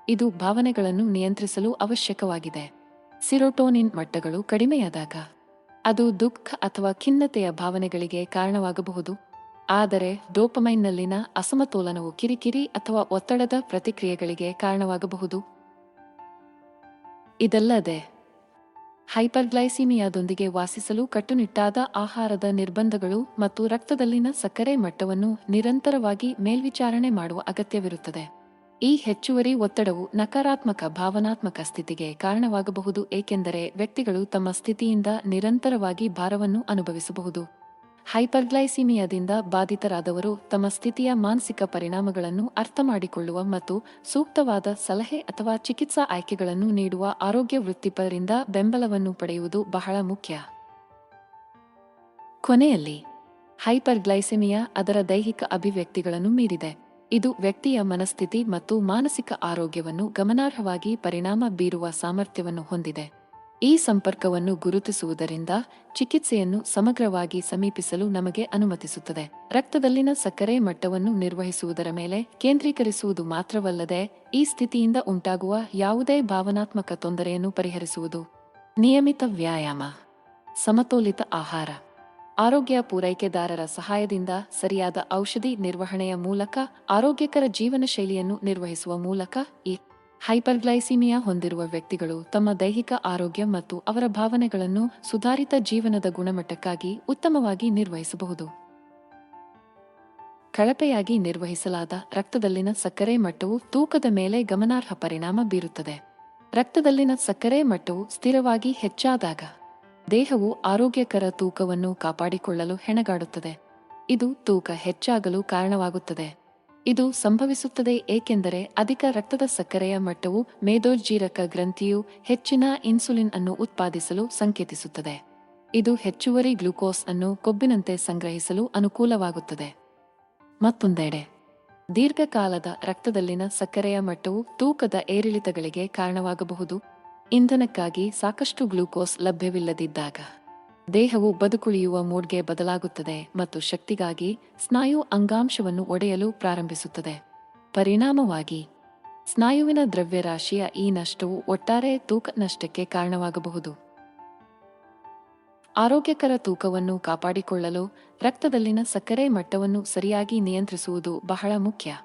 ಇದು ಭಾವನೆಗಳನ್ನು ನಿಯಂತ್ರಿಸಲು ಅವಶ್ಯಕವಾಗಿದೆ. ಸಿರೋಟೋನಿನ್ ಮಟ್ಟಗಳು ಕಡಿಮೆಯಾದಾಗ ಅದು ದುಃಖ ಅಥವಾ ಖಿನ್ನತೆಯ ಭಾವನೆಗಳಿಗೆ ಕಾರಣವಾಗಬಹುದು. ಆದರೆ, ಡೋಪಮೈನ್ನಲ್ಲಿನ ಅಸಮತೋಲನವು ಕಿರಿಕಿರಿ ಅಥವಾ ಒತ್ತಡದ ಪ್ರತಿಕ್ರಿಯೆಗಳಿಗೆ ಕಾರಣವಾಗಬಹುದು. ಇದಲ್ಲದೆ, ಹೈಪರ್ಗ್ಲೈಸಿಮಿಯಾದೊಂದಿಗೆ ವಾಸಿಸಲು ಕಟ್ಟುನಿಟ್ಟಾದ ಆಹಾರದ ನಿರ್ಬಂಧಗಳು ಮತ್ತು ರಕ್ತದಲ್ಲಿನ ಸಕ್ಕರೆ ಮಟ್ಟವನ್ನು ನಿರಂತರವಾಗಿ ಮೇಲ್ವಿಚಾರಣೆ ಮಾಡುವ ಅಗತ್ಯವಿರುತ್ತದೆ. ಈ ಹೆಚ್ಚುವರಿ ಒತ್ತಡವು ನಕಾರಾತ್ಮಕ, ಭಾವನಾತ್ಮಕ ಸ್ಥಿತಿಗೆ ಕಾರಣವಾಗಬಹುದು, ಏಕೆಂದರೆ ವ್ಯಕ್ತಿಗಳು ತಮ್ಮ ಸ್ಥಿತಿಯಿಂದ ನಿರಂತರವಾಗಿ ಭಾರವನ್ನು ಅನುಭವಿಸಬಹುದು. ಹೈಪರ್ಗ್ಲೈಸಿಮಿಯಾದಿಂದ ಬಾಧಿತರಾದವರು ತಮ್ಮ ಸ್ಥಿತಿಯ ಮಾನಸಿಕ ಪರಿಣಾಮಗಳನ್ನು ಅರ್ಥಮಾಡಿಕೊಳ್ಳುವ ಮತ್ತು ಸೂಕ್ತವಾದ ಸಲಹೆ ಅಥವಾ ಚಿಕಿತ್ಸಾ ಆಯ್ಕೆಗಳನ್ನು ನೀಡುವ ಆರೋಗ್ಯ ವೃತ್ತಿಪರರಿಂದ ಬೆಂಬಲವನ್ನು ಪಡೆಯುವುದು ಬಹಳ ಮುಖ್ಯ. ಕೊನೆಯಲ್ಲಿ, ಹೈಪರ್ಗ್ಲೈಸೆಮಿಯಾ ಅದರ ದೈಹಿಕ ಅಭಿವ್ಯಕ್ತಿಗಳನ್ನು ಮೀರಿದೆ. ಇದು ವ್ಯಕ್ತಿಯ ಮನಸ್ಥಿತಿ ಮತ್ತು ಮಾನಸಿಕ ಆರೋಗ್ಯವನ್ನು ಗಮನಾರ್ಹವಾಗಿ ಪರಿಣಾಮ ಬೀರುವ ಸಾಮರ್ಥ್ಯವನ್ನು ಹೊಂದಿದೆ. ಈ ಸಂಪರ್ಕವನ್ನು ಗುರುತಿಸುವುದರಿಂದ ಚಿಕಿತ್ಸೆಯನ್ನು ಸಮಗ್ರವಾಗಿ ಸಮೀಪಿಸಲು ನಮಗೆ ಅನುಮತಿಸುತ್ತದೆ. ರಕ್ತದಲ್ಲಿನ ಸಕ್ಕರೆ ಮಟ್ಟವನ್ನು ನಿರ್ವಹಿಸುವುದರ ಮೇಲೆ ಕೇಂದ್ರೀಕರಿಸುವುದು ಮಾತ್ರವಲ್ಲದೆ ಈ ಸ್ಥಿತಿಯಿಂದ ಉಂಟಾಗುವ ಯಾವುದೇ ಭಾವನಾತ್ಮಕ ತೊಂದರೆಯನ್ನು ಪರಿಹರಿಸುವುದು. ನಿಯಮಿತ ವ್ಯಾಯಾಮ. ಸಮತೋಲಿತ ಆಹಾರ. ಆರೋಗ್ಯ ಪೂರೈಕೆದಾರರ ಸಹಾಯದಿಂದ ಸರಿಯಾದ ಔಷಧಿ ನಿರ್ವಹಣೆಯ ಮೂಲಕ ಆರೋಗ್ಯಕರ ಜೀವನ ಶೈಲಿಯನ್ನು ನಿರ್ವಹಿಸುವ ಮೂಲಕ ಈ ಹೈಪರ್ಗ್ಲೈಸಿಮಿಯಾ ಹೊಂದಿರುವ ವ್ಯಕ್ತಿಗಳು ತಮ್ಮ ದೈಹಿಕ ಆರೋಗ್ಯ ಮತ್ತು ಅವರ ಭಾವನೆಗಳನ್ನು ಸುಧಾರಿತ ಜೀವನದ ಗುಣಮಟ್ಟಕ್ಕಾಗಿ ಉತ್ತಮವಾಗಿ ನಿರ್ವಹಿಸಬಹುದು. ಕಳಪೆಯಾಗಿ ನಿರ್ವಹಿಸಲಾದ ರಕ್ತದಲ್ಲಿನ ಸಕ್ಕರೆ ಮಟ್ಟವು ತೂಕದ ಮೇಲೆ ಗಮನಾರ್ಹ ಪರಿಣಾಮ ಬೀರುತ್ತದೆ. ರಕ್ತದಲ್ಲಿನ ಸಕ್ಕರೆ ಮಟ್ಟವು ಸ್ಥಿರವಾಗಿ ಹೆಚ್ಚಾದಾಗ ದೇಹವು ಆರೋಗ್ಯಕರ ತೂಕವನ್ನು ಕಾಪಾಡಿಕೊಳ್ಳಲು ಹೆಣಗಾಡುತ್ತದೆ. ಇದು ತೂಕ ಹೆಚ್ಚಾಗಲು ಕಾರಣವಾಗುತ್ತದೆ. ಇದು ಸಂಭವಿಸುತ್ತದೆ ಏಕೆಂದರೆ ಅಧಿಕ ರಕ್ತದ ಸಕ್ಕರೆಯ ಮಟ್ಟವು ಮೇದೋಜ್ಜೀರಕ ಗ್ರಂಥಿಯು ಹೆಚ್ಚಿನ ಇನ್ಸುಲಿನ್ ಅನ್ನು ಉತ್ಪಾದಿಸಲು ಸಂಕೇತಿಸುತ್ತದೆ. ಇದು ಹೆಚ್ಚುವರಿ ಗ್ಲೂಕೋಸ್ ಅನ್ನು ಕೊಬ್ಬಿನಂತೆ ಸಂಗ್ರಹಿಸಲು ಅನುಕೂಲವಾಗುತ್ತದೆ. ಮತ್ತೊಂದೆಡೆ, ದೀರ್ಘಕಾಲದ ರಕ್ತದಲ್ಲಿನ ಸಕ್ಕರೆಯ ಮಟ್ಟವು ತೂಕದ ಏರಿಳಿತಗಳಿಗೆ ಕಾರಣವಾಗಬಹುದು. ಇಂಧನಕ್ಕಾಗಿ ಸಾಕಷ್ಟು ಗ್ಲೂಕೋಸ್ ಲಭ್ಯವಿಲ್ಲದಿದ್ದಾಗ, ದೇಹವು ಬದುಕುಳಿಯುವ ಮೂಡ್ಗೆ ಬದಲಾಗುತ್ತದೆ ಮತ್ತು ಶಕ್ತಿಗಾಗಿ ಸ್ನಾಯು ಅಂಗಾಂಶವನ್ನು ಒಡೆಯಲು ಪ್ರಾರಂಭಿಸುತ್ತದೆ. ಪರಿಣಾಮವಾಗಿ, ಸ್ನಾಯುವಿನ ದ್ರವ್ಯರಾಶಿಯ ಈ ನಷ್ಟವು ಒಟ್ಟಾರೆ ತೂಕ ನಷ್ಟಕ್ಕೆ ಕಾರಣವಾಗಬಹುದು. ಆರೋಗ್ಯಕರ ತೂಕವನ್ನು ಕಾಪಾಡಿಕೊಳ್ಳಲು ರಕ್ತದಲ್ಲಿನ ಸಕ್ಕರೆ ಮಟ್ಟವನ್ನು ಸರಿಯಾಗಿ ನಿಯಂತ್ರಿಸುವುದು ಬಹಳ ಮುಖ್ಯ.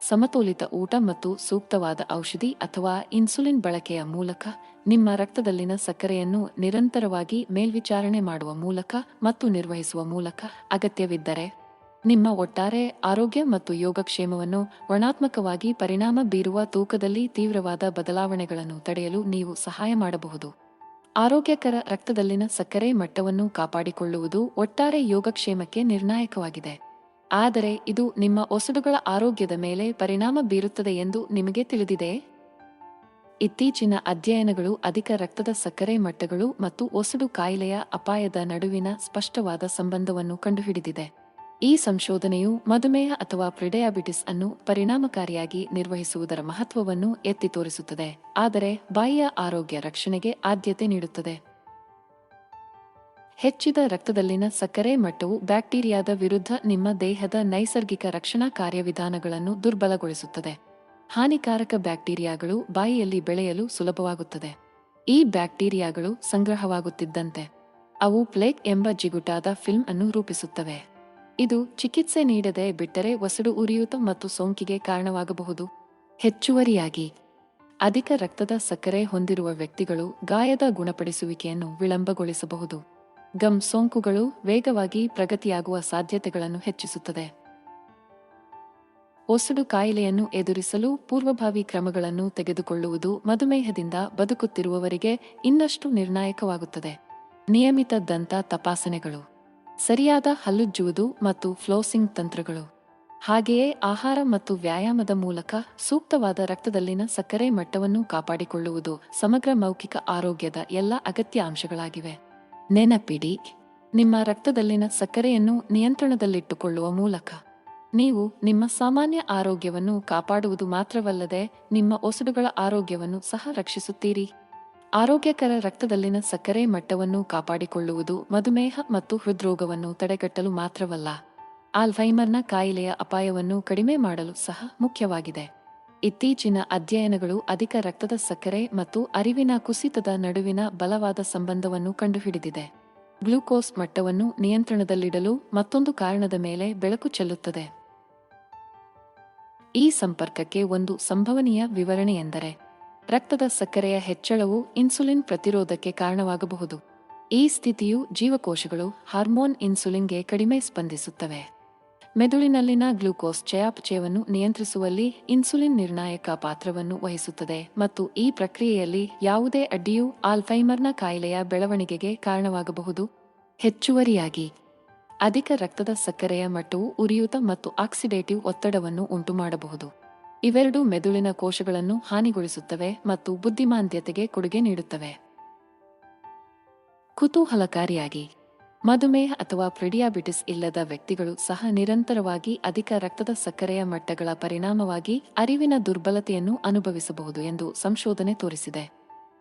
ಸಮತೋಲಿತ ಊಟ ಮತ್ತು ಸೂಕ್ತವಾದ ಔಷಧಿ ಅಥವಾ ಇನ್ಸುಲಿನ್ ಬಳಕೆಯ ಮೂಲಕ ನಿಮ್ಮ ರಕ್ತದಲ್ಲಿನ ಸಕ್ಕರೆಯನ್ನು ನಿರಂತರವಾಗಿ ಮೇಲ್ವಿಚಾರಣೆ ಮಾಡುವ ಮೂಲಕ ಮತ್ತು ನಿರ್ವಹಿಸುವ ಮೂಲಕ ಅಗತ್ಯವಿದ್ದರೆ ನಿಮ್ಮ ಒಟ್ಟಾರೆ ಆರೋಗ್ಯ ಮತ್ತು ಯೋಗಕ್ಷೇಮವನ್ನು ವರ್ಣಾತ್ಮಕವಾಗಿ ಪರಿಣಾಮ ಬೀರುವ ತೂಕದಲ್ಲಿ ತೀವ್ರವಾದ ಬದಲಾವಣೆಗಳನ್ನು ತಡೆಯಲು ನೀವು ಸಹಾಯ ಮಾಡಬಹುದು. ಆರೋಗ್ಯಕರ ರಕ್ತದಲ್ಲಿನ ಸಕ್ಕರೆ ಮಟ್ಟವನ್ನು ಕಾಪಾಡಿಕೊಳ್ಳುವುದು ಒಟ್ಟಾರೆ ಯೋಗಕ್ಷೇಮಕ್ಕೆ ನಿರ್ಣಾಯಕವಾಗಿದೆ. ಆದರೆ ಇದು ನಿಮ್ಮ ಒಸಡುಗಳ ಆರೋಗ್ಯದ ಮೇಲೆ ಪರಿಣಾಮ ಬೀರುತ್ತದೆ ಎಂದು ನಿಮಗೆ ತಿಳಿದಿದೆ? ಇತ್ತೀಚಿನ ಅಧ್ಯಯನಗಳು ಅಧಿಕ ರಕ್ತದ ಸಕ್ಕರೆ ಮಟ್ಟಗಳು ಮತ್ತು ಒಸಡು ಕಾಯಿಲೆಯ ಅಪಾಯದ ನಡುವಿನ ಸ್ಪಷ್ಟವಾದ ಸಂಬಂಧವನ್ನು ಕಂಡುಹಿಡಿದಿದೆ. ಈ ಸಂಶೋಧನೆಯು ಮಧುಮೇಹ ಅಥವಾ ಪ್ರಿಡಯಾಬಿಟಿಸ್ ಅನ್ನು ಪರಿಣಾಮಕಾರಿಯಾಗಿ ನಿರ್ವಹಿಸುವುದರ ಮಹತ್ವವನ್ನು ಎತ್ತಿ ತೋರಿಸುತ್ತದೆ, ಆದರೆ ಬಾಯಿಯ ಆರೋಗ್ಯ ರಕ್ಷಣೆಗೆ ಆದ್ಯತೆ ನೀಡುತ್ತದೆ. ಹೆಚ್ಚಿದ ರಕ್ತದಲ್ಲಿನ ಸಕ್ಕರೆ ಮಟ್ಟವು ಬ್ಯಾಕ್ಟೀರಿಯಾದ ವಿರುದ್ಧ ನಿಮ್ಮ ದೇಹದ ನೈಸರ್ಗಿಕ ರಕ್ಷಣಾ ಕಾರ್ಯವಿಧಾನಗಳನ್ನು ದುರ್ಬಲಗೊಳಿಸುತ್ತದೆ. ಹಾನಿಕಾರಕ ಬ್ಯಾಕ್ಟೀರಿಯಾಗಳು ಬಾಯಿಯಲ್ಲಿ ಬೆಳೆಯಲು ಸುಲಭವಾಗುತ್ತದೆ. ಈ ಬ್ಯಾಕ್ಟೀರಿಯಾಗಳು ಸಂಗ್ರಹವಾಗುತ್ತಿದ್ದಂತೆ. ಅವು ಪ್ಲೇಕ್ ಎಂಬ ಜಿಗುಟಾದ ಫಿಲ್ಮ್ ಅನ್ನು ರೂಪಿಸುತ್ತವೆ. ಇದು ಚಿಕಿತ್ಸೆ ನೀಡದೆ ಬಿಟ್ಟರೆ ಒಸಡು ಉರಿಯೂತ ಮತ್ತು ಸೋಂಕಿಗೆ ಕಾರಣವಾಗಬಹುದು. ಹೆಚ್ಚುವರಿಯಾಗಿ, ಅಧಿಕ ರಕ್ತದ ಸಕ್ಕರೆ ಹೊಂದಿರುವ ವ್ಯಕ್ತಿಗಳು ಗಾಯದ ಗುಣಪಡಿಸುವಿಕೆಯನ್ನು ವಿಳಂಬಗೊಳಿಸಬಹುದು. ಗಮ್ ಸೋಂಕುಗಳು ವೇಗವಾಗಿ ಪ್ರಗತಿಯಾಗುವ ಸಾಧ್ಯತೆಗಳನ್ನು ಹೆಚ್ಚಿಸುತ್ತದೆ. ಒಸಡು ಕಾಯಿಲೆಯನ್ನು ಎದುರಿಸಲು ಪೂರ್ವಭಾವಿ ಕ್ರಮಗಳನ್ನು ತೆಗೆದುಕೊಳ್ಳುವುದು ಮಧುಮೇಹದಿಂದ ಬದುಕುತ್ತಿರುವವರಿಗೆ ಇನ್ನಷ್ಟು ನಿರ್ಣಾಯಕವಾಗುತ್ತದೆ. ನಿಯಮಿತ ದಂತ ತಪಾಸಣೆಗಳು, ಸರಿಯಾದ ಹಲ್ಲುಜ್ಜುವುದು ಮತ್ತು ಫ್ಲೋಸಿಂಗ್ ತಂತ್ರಗಳು, ಹಾಗೆಯೇ ಆಹಾರ ಮತ್ತು ವ್ಯಾಯಾಮದ ಮೂಲಕ ಸೂಕ್ತವಾದ ರಕ್ತದಲ್ಲಿನ ಸಕ್ಕರೆ ಮಟ್ಟವನ್ನು ಕಾಪಾಡಿಕೊಳ್ಳುವುದು ಸಮಗ್ರ ಮೌಖಿಕ ಆರೋಗ್ಯದ ಎಲ್ಲ ಅಗತ್ಯ ಅಂಶಗಳಾಗಿವೆ. ನೆನಪಿಡಿ, ನಿಮ್ಮ ರಕ್ತದಲ್ಲಿನ ಸಕ್ಕರೆಯನ್ನು ನಿಯಂತ್ರಣದಲ್ಲಿಟ್ಟುಕೊಳ್ಳುವ ಮೂಲಕ ನೀವು ನಿಮ್ಮ ಸಾಮಾನ್ಯ ಆರೋಗ್ಯವನ್ನು ಕಾಪಾಡುವುದು ಮಾತ್ರವಲ್ಲದೆ ನಿಮ್ಮ ಒಸಡುಗಳ ಆರೋಗ್ಯವನ್ನು ಸಹ ರಕ್ಷಿಸುತ್ತೀರಿ. ಆರೋಗ್ಯಕರ ರಕ್ತದಲ್ಲಿನ ಸಕ್ಕರೆ ಮಟ್ಟವನ್ನು ಕಾಪಾಡಿಕೊಳ್ಳುವುದು ಮಧುಮೇಹ ಮತ್ತು ಹೃದ್ರೋಗವನ್ನು ತಡೆಗಟ್ಟಲು ಮಾತ್ರವಲ್ಲ ಆಲ್ಫೈಮರ್ನ ಕಾಯಿಲೆಯ ಅಪಾಯವನ್ನು ಕಡಿಮೆ ಮಾಡಲು ಸಹ ಮುಖ್ಯವಾಗಿದೆ. ಇತ್ತೀಚಿನ ಅಧ್ಯಯನಗಳು ಅಧಿಕ ರಕ್ತದ ಸಕ್ಕರೆ ಮತ್ತು ಅರಿವಿನ ಕುಸಿತದ ನಡುವಿನ ಬಲವಾದ ಸಂಬಂಧವನ್ನು ಕಂಡುಹಿಡಿದಿದೆ. ಗ್ಲೂಕೋಸ್ ಮಟ್ಟವನ್ನು ನಿಯಂತ್ರಣದಲ್ಲಿಡಲು ಮತ್ತೊಂದು ಕಾರಣದ ಮೇಲೆ ಬೆಳಕು ಚೆಲ್ಲುತ್ತದೆ. ಈ ಸಂಪರ್ಕಕ್ಕೆ ಒಂದು ಸಂಭವನೀಯ ವಿವರಣೆಯೆಂದರೆ, ರಕ್ತದ ಸಕ್ಕರೆಯ ಹೆಚ್ಚಳವು ಇನ್ಸುಲಿನ್ ಪ್ರತಿರೋಧಕ್ಕೆ ಕಾರಣವಾಗಬಹುದು. ಈ ಸ್ಥಿತಿಯು ಜೀವಕೋಶಗಳು ಹಾರ್ಮೋನ್ ಇನ್ಸುಲಿನ್ಗೆ ಕಡಿಮೆ ಸ್ಪಂದಿಸುತ್ತವೆ. ಮೆದುಳಿನಲ್ಲಿನ ಗ್ಲೂಕೋಸ್ ಚಯಾಪಚಯವನ್ನು ನಿಯಂತ್ರಿಸುವಲ್ಲಿ ಇನ್ಸುಲಿನ್ ನಿರ್ಣಾಯಕ ಪಾತ್ರವನ್ನು ವಹಿಸುತ್ತದೆ ಮತ್ತು ಈ ಪ್ರಕ್ರಿಯೆಯಲ್ಲಿ ಯಾವುದೇ ಅಡ್ಡಿಯು ಆಲ್ಫೈಮರ್ನ ಕಾಯಿಲೆಯ ಬೆಳವಣಿಗೆಗೆ ಕಾರಣವಾಗಬಹುದು. ಹೆಚ್ಚುವರಿಯಾಗಿ, ಅಧಿಕ ರಕ್ತದ ಸಕ್ಕರೆಯ ಮಟ್ಟವು ಉರಿಯೂತ ಮತ್ತು ಆಕ್ಸಿಡೇಟಿವ್ ಒತ್ತಡವನ್ನು ಉಂಟುಮಾಡಬಹುದು. ಇವೆರಡೂ ಮೆದುಳಿನ ಕೋಶಗಳನ್ನು ಹಾನಿಗೊಳಿಸುತ್ತವೆ ಮತ್ತು ಬುದ್ಧಿಮಾಂದ್ಯತೆಗೆ ಕೊಡುಗೆ ನೀಡುತ್ತವೆ. ಕುತೂಹಲಕಾರಿಯಾಗಿ ಮಧುಮೇಹ ಅಥವಾ ಪ್ರಿಡಿಯಾಬಿಟಿಸ್ ಇಲ್ಲದ ವ್ಯಕ್ತಿಗಳು ಸಹ ನಿರಂತರವಾಗಿ ಅಧಿಕ ರಕ್ತದ ಸಕ್ಕರೆಯ ಮಟ್ಟಗಳ ಪರಿಣಾಮವಾಗಿ ಅರಿವಿನ ದುರ್ಬಲತೆಯನ್ನು ಅನುಭವಿಸಬಹುದು ಎಂದು ಸಂಶೋಧನೆ ತೋರಿಸಿದೆ.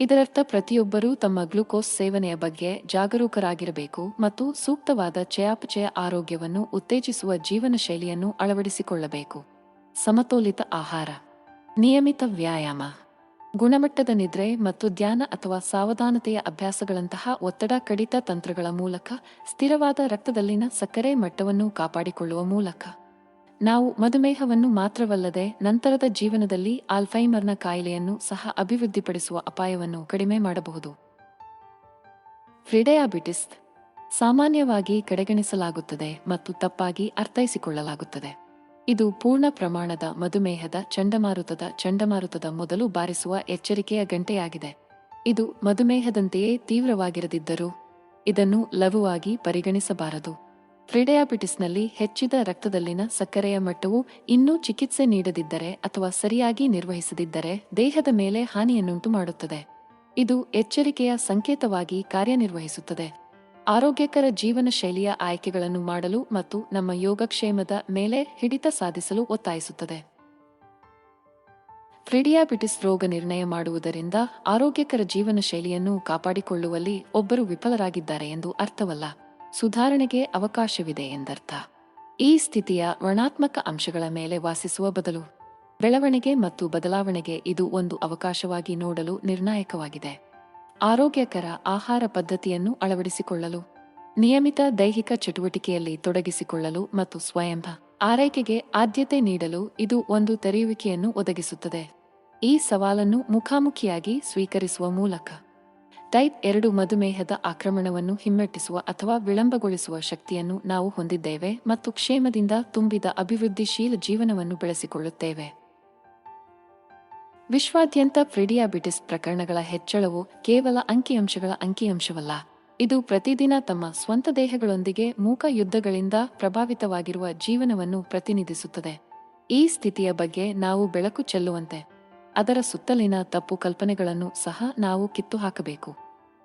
ಇದರರ್ಥ ಪ್ರತಿಯೊಬ್ಬರೂ ತಮ್ಮ ಗ್ಲುಕೋಸ್ ಸೇವನೆಯ ಬಗ್ಗೆ ಜಾಗರೂಕರಾಗಿರಬೇಕು ಮತ್ತು ಸೂಕ್ತವಾದ ಚಯಾಪಚಯ ಆರೋಗ್ಯವನ್ನು ಉತ್ತೇಜಿಸುವ ಜೀವನ ಶೈಲಿಯನ್ನು ಅಳವಡಿಸಿಕೊಳ್ಳಬೇಕು. ಸಮತೋಲಿತ ಆಹಾರ. ನಿಯಮಿತ ವ್ಯಾಯಾಮ. ಗುಣಮಟ್ಟದ ನಿದ್ರೆ ಮತ್ತು ಧ್ಯಾನ ಅಥವಾ ಸಾವಧಾನತೆಯ ಅಭ್ಯಾಸಗಳಂತಹ ಒತ್ತಡ ಕಡಿತ ತಂತ್ರಗಳ ಮೂಲಕ ಸ್ಥಿರವಾದ ರಕ್ತದಲ್ಲಿನ ಸಕ್ಕರೆ ಮಟ್ಟವನ್ನು ಕಾಪಾಡಿಕೊಳ್ಳುವ ಮೂಲಕ. ನಾವು ಮಧುಮೇಹವನ್ನು ಮಾತ್ರವಲ್ಲದೆ ನಂತರದ ಜೀವನದಲ್ಲಿ ಆಲ್ಫೈಮರ್ನ ಕಾಯಿಲೆಯನ್ನು ಸಹ ಅಭಿವೃದ್ಧಿಪಡಿಸುವ ಅಪಾಯವನ್ನು ಕಡಿಮೆ ಮಾಡಬಹುದು. ಫ್ರಿಡಯಾಬಿಟಿಸ್ ಸಾಮಾನ್ಯವಾಗಿ ಕಡೆಗಣಿಸಲಾಗುತ್ತದೆ ಮತ್ತು ತಪ್ಪಾಗಿ ಅರ್ಥೈಸಿಕೊಳ್ಳಲಾಗುತ್ತದೆ. ಇದು ಪೂರ್ಣ ಪ್ರಮಾಣದ ಮಧುಮೇಹದ ಚಂಡಮಾರುತದ ಚಂಡಮಾರುತದ ಮೊದಲು ಬಾರಿಸುವ ಎಚ್ಚರಿಕೆಯ ಗಂಟೆಯಾಗಿದೆ. ಇದು ಮಧುಮೇಹದಂತೆಯೇ ತೀವ್ರವಾಗಿರದಿದ್ದರೂ ಇದನ್ನು ಲಘುವಾಗಿ ಪರಿಗಣಿಸಬಾರದು. ಫ್ರಿಡಯಾಬಿಟಿಸ್ನಲ್ಲಿ ಹೆಚ್ಚಿದ ರಕ್ತದಲ್ಲಿನ ಸಕ್ಕರೆಯ ಮಟ್ಟವು ಇನ್ನೂ ಚಿಕಿತ್ಸೆ ನೀಡದಿದ್ದರೆ ಅಥವಾ ಸರಿಯಾಗಿ ನಿರ್ವಹಿಸದಿದ್ದರೆ ದೇಹದ ಮೇಲೆ ಹಾನಿಯನ್ನುಂಟು ಮಾಡುತ್ತದೆ ಇದು ಎಚ್ಚರಿಕೆಯ ಸಂಕೇತವಾಗಿ ಕಾರ್ಯನಿರ್ವಹಿಸುತ್ತದೆ. ಆರೋಗ್ಯಕರ ಜೀವನ ಶೈಲಿಯ ಆಯ್ಕೆಗಳನ್ನು ಮಾಡಲು ಮತ್ತು ನಮ್ಮ ಯೋಗಕ್ಷೇಮದ ಮೇಲೆ ಹಿಡಿತ ಸಾಧಿಸಲು ಒತ್ತಾಯಿಸುತ್ತದೆ. ಫ್ರಿಡಿಯಾಬಿಟಿಸ್ ರೋಗ ನಿರ್ಣಯ ಮಾಡುವುದರಿಂದ ಆರೋಗ್ಯಕರ ಜೀವನ ಶೈಲಿಯನ್ನು ಕಾಪಾಡಿಕೊಳ್ಳುವಲ್ಲಿ ಒಬ್ಬರು ವಿಫಲರಾಗಿದ್ದಾರೆ ಎಂದು ಅರ್ಥವಲ್ಲ. ಸುಧಾರಣೆಗೆ ಅವಕಾಶವಿದೆ ಎಂದರ್ಥ. ಈ ಸ್ಥಿತಿಯ ಋಣಾತ್ಮಕ ಅಂಶಗಳ ಮೇಲೆ ವಾಸಿಸುವ ಬದಲು ಬೆಳವಣಿಗೆ ಮತ್ತು ಬದಲಾವಣೆಗೆ ಇದು ಒಂದು ಅವಕಾಶವಾಗಿ ನೋಡಲು ನಿರ್ಣಾಯಕವಾಗಿದೆ. ಆರೋಗ್ಯಕರ ಆಹಾರ ಪದ್ಧತಿಯನ್ನು ಅಳವಡಿಸಿಕೊಳ್ಳಲು, ನಿಯಮಿತ ದೈಹಿಕ ಚಟುವಟಿಕೆಯಲ್ಲಿ ತೊಡಗಿಸಿಕೊಳ್ಳಲು ಮತ್ತು ಸ್ವಯಂ ಆರೈಕೆಗೆ ಆದ್ಯತೆ ನೀಡಲು ಇದು ಒಂದು ತೆರೆಯುವಿಕೆಯನ್ನು ಒದಗಿಸುತ್ತದೆ. ಈ ಸವಾಲನ್ನು ಮುಖಾಮುಖಿಯಾಗಿ ಸ್ವೀಕರಿಸುವ ಮೂಲಕ, ಟೈಪ್ ಎರಡು ಮಧುಮೇಹದ ಆಕ್ರಮಣವನ್ನು ಹಿಮ್ಮೆಟ್ಟಿಸುವ ಅಥವಾ ವಿಳಂಬಗೊಳಿಸುವ ಶಕ್ತಿಯನ್ನು ನಾವು ಹೊಂದಿದ್ದೇವೆ ಮತ್ತು ಕ್ಷೇಮದಿಂದ ತುಂಬಿದ ಅಭಿವೃದ್ಧಿಶೀಲ ಜೀವನವನ್ನು ಬೆಳೆಸಿಕೊಳ್ಳುತ್ತೇವೆ. ವಿಶ್ವಾದ್ಯಂತ ಪ್ರಿಡಿಯಾಬಿಟಿಸ್ ಪ್ರಕರಣಗಳ ಹೆಚ್ಚಳವು ಕೇವಲ ಅಂಕಿಅಂಶಗಳ ಅಂಕಿಅಂಶವಲ್ಲ. ಇದು ಪ್ರತಿದಿನ ತಮ್ಮ ಸ್ವಂತ ದೇಹಗಳೊಂದಿಗೆ ಮೂಕ ಯುದ್ಧಗಳಿಂದ ಪ್ರಭಾವಿತವಾಗಿರುವ ಜೀವನವನ್ನು ಪ್ರತಿನಿಧಿಸುತ್ತದೆ. ಈ ಸ್ಥಿತಿಯ ಬಗ್ಗೆ ನಾವು ಬೆಳಕು ಚೆಲ್ಲುವಂತೆ. ಅದರ ಸುತ್ತಲಿನ ತಪ್ಪು ಕಲ್ಪನೆಗಳನ್ನು ಸಹ ನಾವು ಕಿತ್ತು ಹಾಕಬೇಕು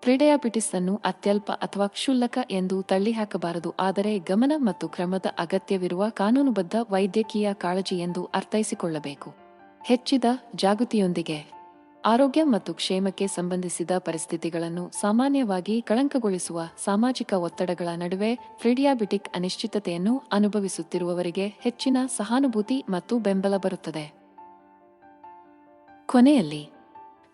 ಪ್ರಿಡಯಾಬಿಟಿಸ್ ಅನ್ನು ಅತ್ಯಲ್ಪ ಅಥವಾ ಕ್ಷುಲ್ಲಕ ಎಂದು ತಳ್ಳಿಹಾಕಬಾರದು, ಆದರೆ ಗಮನ ಮತ್ತು ಕ್ರಮದ ಅಗತ್ಯವಿರುವ ಕಾನೂನುಬದ್ಧ ವೈದ್ಯಕೀಯ ಕಾಳಜಿ ಎಂದು ಅರ್ಥೈಸಿಕೊಳ್ಳಬೇಕು. ಹೆಚ್ಚಿದ ಜಾಗೃತಿಯೊಂದಿಗೆ ಆರೋಗ್ಯ ಮತ್ತು ಕ್ಷೇಮಕ್ಕೆ ಸಂಬಂಧಿಸಿದ ಪರಿಸ್ಥಿತಿಗಳನ್ನು ಸಾಮಾನ್ಯವಾಗಿ ಕಳಂಕಗೊಳಿಸುವ ಸಾಮಾಜಿಕ ಒತ್ತಡಗಳ ನಡುವೆ ಫ್ರೀಡಿಯಾಬಿಟಿಕ್ ಅನಿಶ್ಚಿತತೆಯನ್ನು ಅನುಭವಿಸುತ್ತಿರುವವರಿಗೆ ಹೆಚ್ಚಿನ ಸಹಾನುಭೂತಿ ಮತ್ತು ಬೆಂಬಲ ಬರುತ್ತದೆ. ಕೊನೆಯಲ್ಲಿ,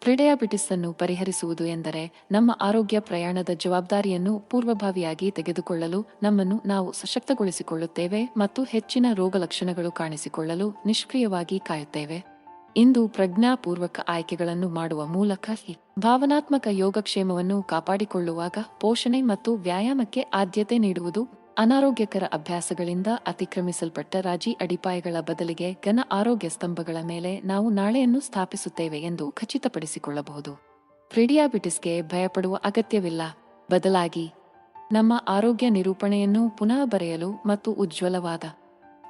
ಫ್ರೀಡಿಯಾಬಿಟಿಸ್ ಅನ್ನು ಪರಿಹರಿಸುವುದು ಎಂದರೆ ನಮ್ಮ ಆರೋಗ್ಯ ಪ್ರಯಾಣದ ಜವಾಬ್ದಾರಿಯನ್ನು ಪೂರ್ವಭಾವಿಯಾಗಿ ತೆಗೆದುಕೊಳ್ಳಲು ನಮ್ಮನ್ನು ನಾವು ಸಶಕ್ತಗೊಳಿಸಿಕೊಳ್ಳುತ್ತೇವೆ ಮತ್ತು ಹೆಚ್ಚಿನ ರೋಗಲಕ್ಷಣಗಳು ಕಾಣಿಸಿಕೊಳ್ಳಲು ನಿಷ್ಕ್ರಿಯವಾಗಿ ಕಾಯುತ್ತೇವೆ. ಇಂದು ಪ್ರಜ್ಞಾಪೂರ್ವಕ ಆಯ್ಕೆಗಳನ್ನು ಮಾಡುವ ಮೂಲಕ ಭಾವನಾತ್ಮಕ ಯೋಗಕ್ಷೇಮವನ್ನು ಕಾಪಾಡಿಕೊಳ್ಳುವಾಗ ಪೋಷಣೆ ಮತ್ತು ವ್ಯಾಯಾಮಕ್ಕೆ ಆದ್ಯತೆ ನೀಡುವುದು ಅನಾರೋಗ್ಯಕರ ಅಭ್ಯಾಸಗಳಿಂದ ಅತಿಕ್ರಮಿಸಲ್ಪಟ್ಟ ರಾಜಿ ಅಡಿಪಾಯಗಳ ಬದಲಿಗೆ ಘನ ಆರೋಗ್ಯ ಸ್ತಂಭಗಳ ಮೇಲೆ ನಾವು ನಾಳೆಯನ್ನು ಸ್ಥಾಪಿಸುತ್ತೇವೆ ಎಂದು ಖಚಿತಪಡಿಸಿಕೊಳ್ಳಬಹುದು. ಪ್ರಿಡಿಯಾಬಿಟಿಸ್ಗೆ ಭಯಪಡುವ ಅಗತ್ಯವಿಲ್ಲ. ಬದಲಾಗಿ ನಮ್ಮ ಆರೋಗ್ಯ ನಿರೂಪಣೆಯನ್ನು ಪುನಃ ಬರೆಯಲು ಮತ್ತು ಉಜ್ವಲವಾದ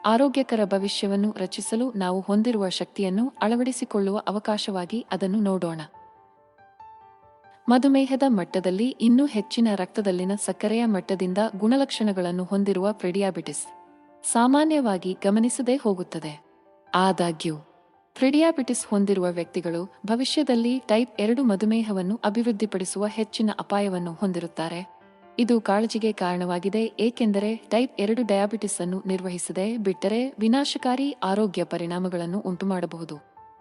ಆರೋಗ್ಯಕರ ಭವಿಷ್ಯವನ್ನು ರಚಿಸಲು ನಾವು ಹೊಂದಿರುವ ಶಕ್ತಿಯನ್ನು ಅಳವಡಿಸಿಕೊಳ್ಳುವ ಅವಕಾಶವಾಗಿ ಅದನ್ನು ನೋಡೋಣ. ಮಧುಮೇಹದ ಮಟ್ಟದಲ್ಲಿ ಇನ್ನೂ ಹೆಚ್ಚಿನ ರಕ್ತದಲ್ಲಿನ ಸಕ್ಕರೆಯ ಮಟ್ಟದಿಂದ ಗುಣಲಕ್ಷಣಗಳನ್ನು ಹೊಂದಿರುವ ಪ್ರಿಡಿಯಾಬಿಟಿಸ್ ಸಾಮಾನ್ಯವಾಗಿ ಗಮನಿಸದೇ ಹೋಗುತ್ತದೆ. ಆದಾಗ್ಯೂ, ಪ್ರಿಡಿಯಾಬಿಟಿಸ್ ಹೊಂದಿರುವ ವ್ಯಕ್ತಿಗಳು ಭವಿಷ್ಯದಲ್ಲಿ ಟೈಪ್ ಎರಡು ಮಧುಮೇಹವನ್ನು ಅಭಿವೃದ್ಧಿಪಡಿಸುವ ಹೆಚ್ಚಿನ ಅಪಾಯವನ್ನು ಹೊಂದಿರುತ್ತಾರೆ. ಇದು ಕಾಳಜಿಗೆ ಕಾರಣವಾಗಿದೆ, ಏಕೆಂದರೆ ಟೈಪ್ ಎರಡು ಡಯಾಬಿಟಿಸ್ ಅನ್ನು ನಿರ್ವಹಿಸದೆ ಬಿಟ್ಟರೆ ವಿನಾಶಕಾರಿ ಆರೋಗ್ಯ ಪರಿಣಾಮಗಳನ್ನು ಉಂಟುಮಾಡಬಹುದು.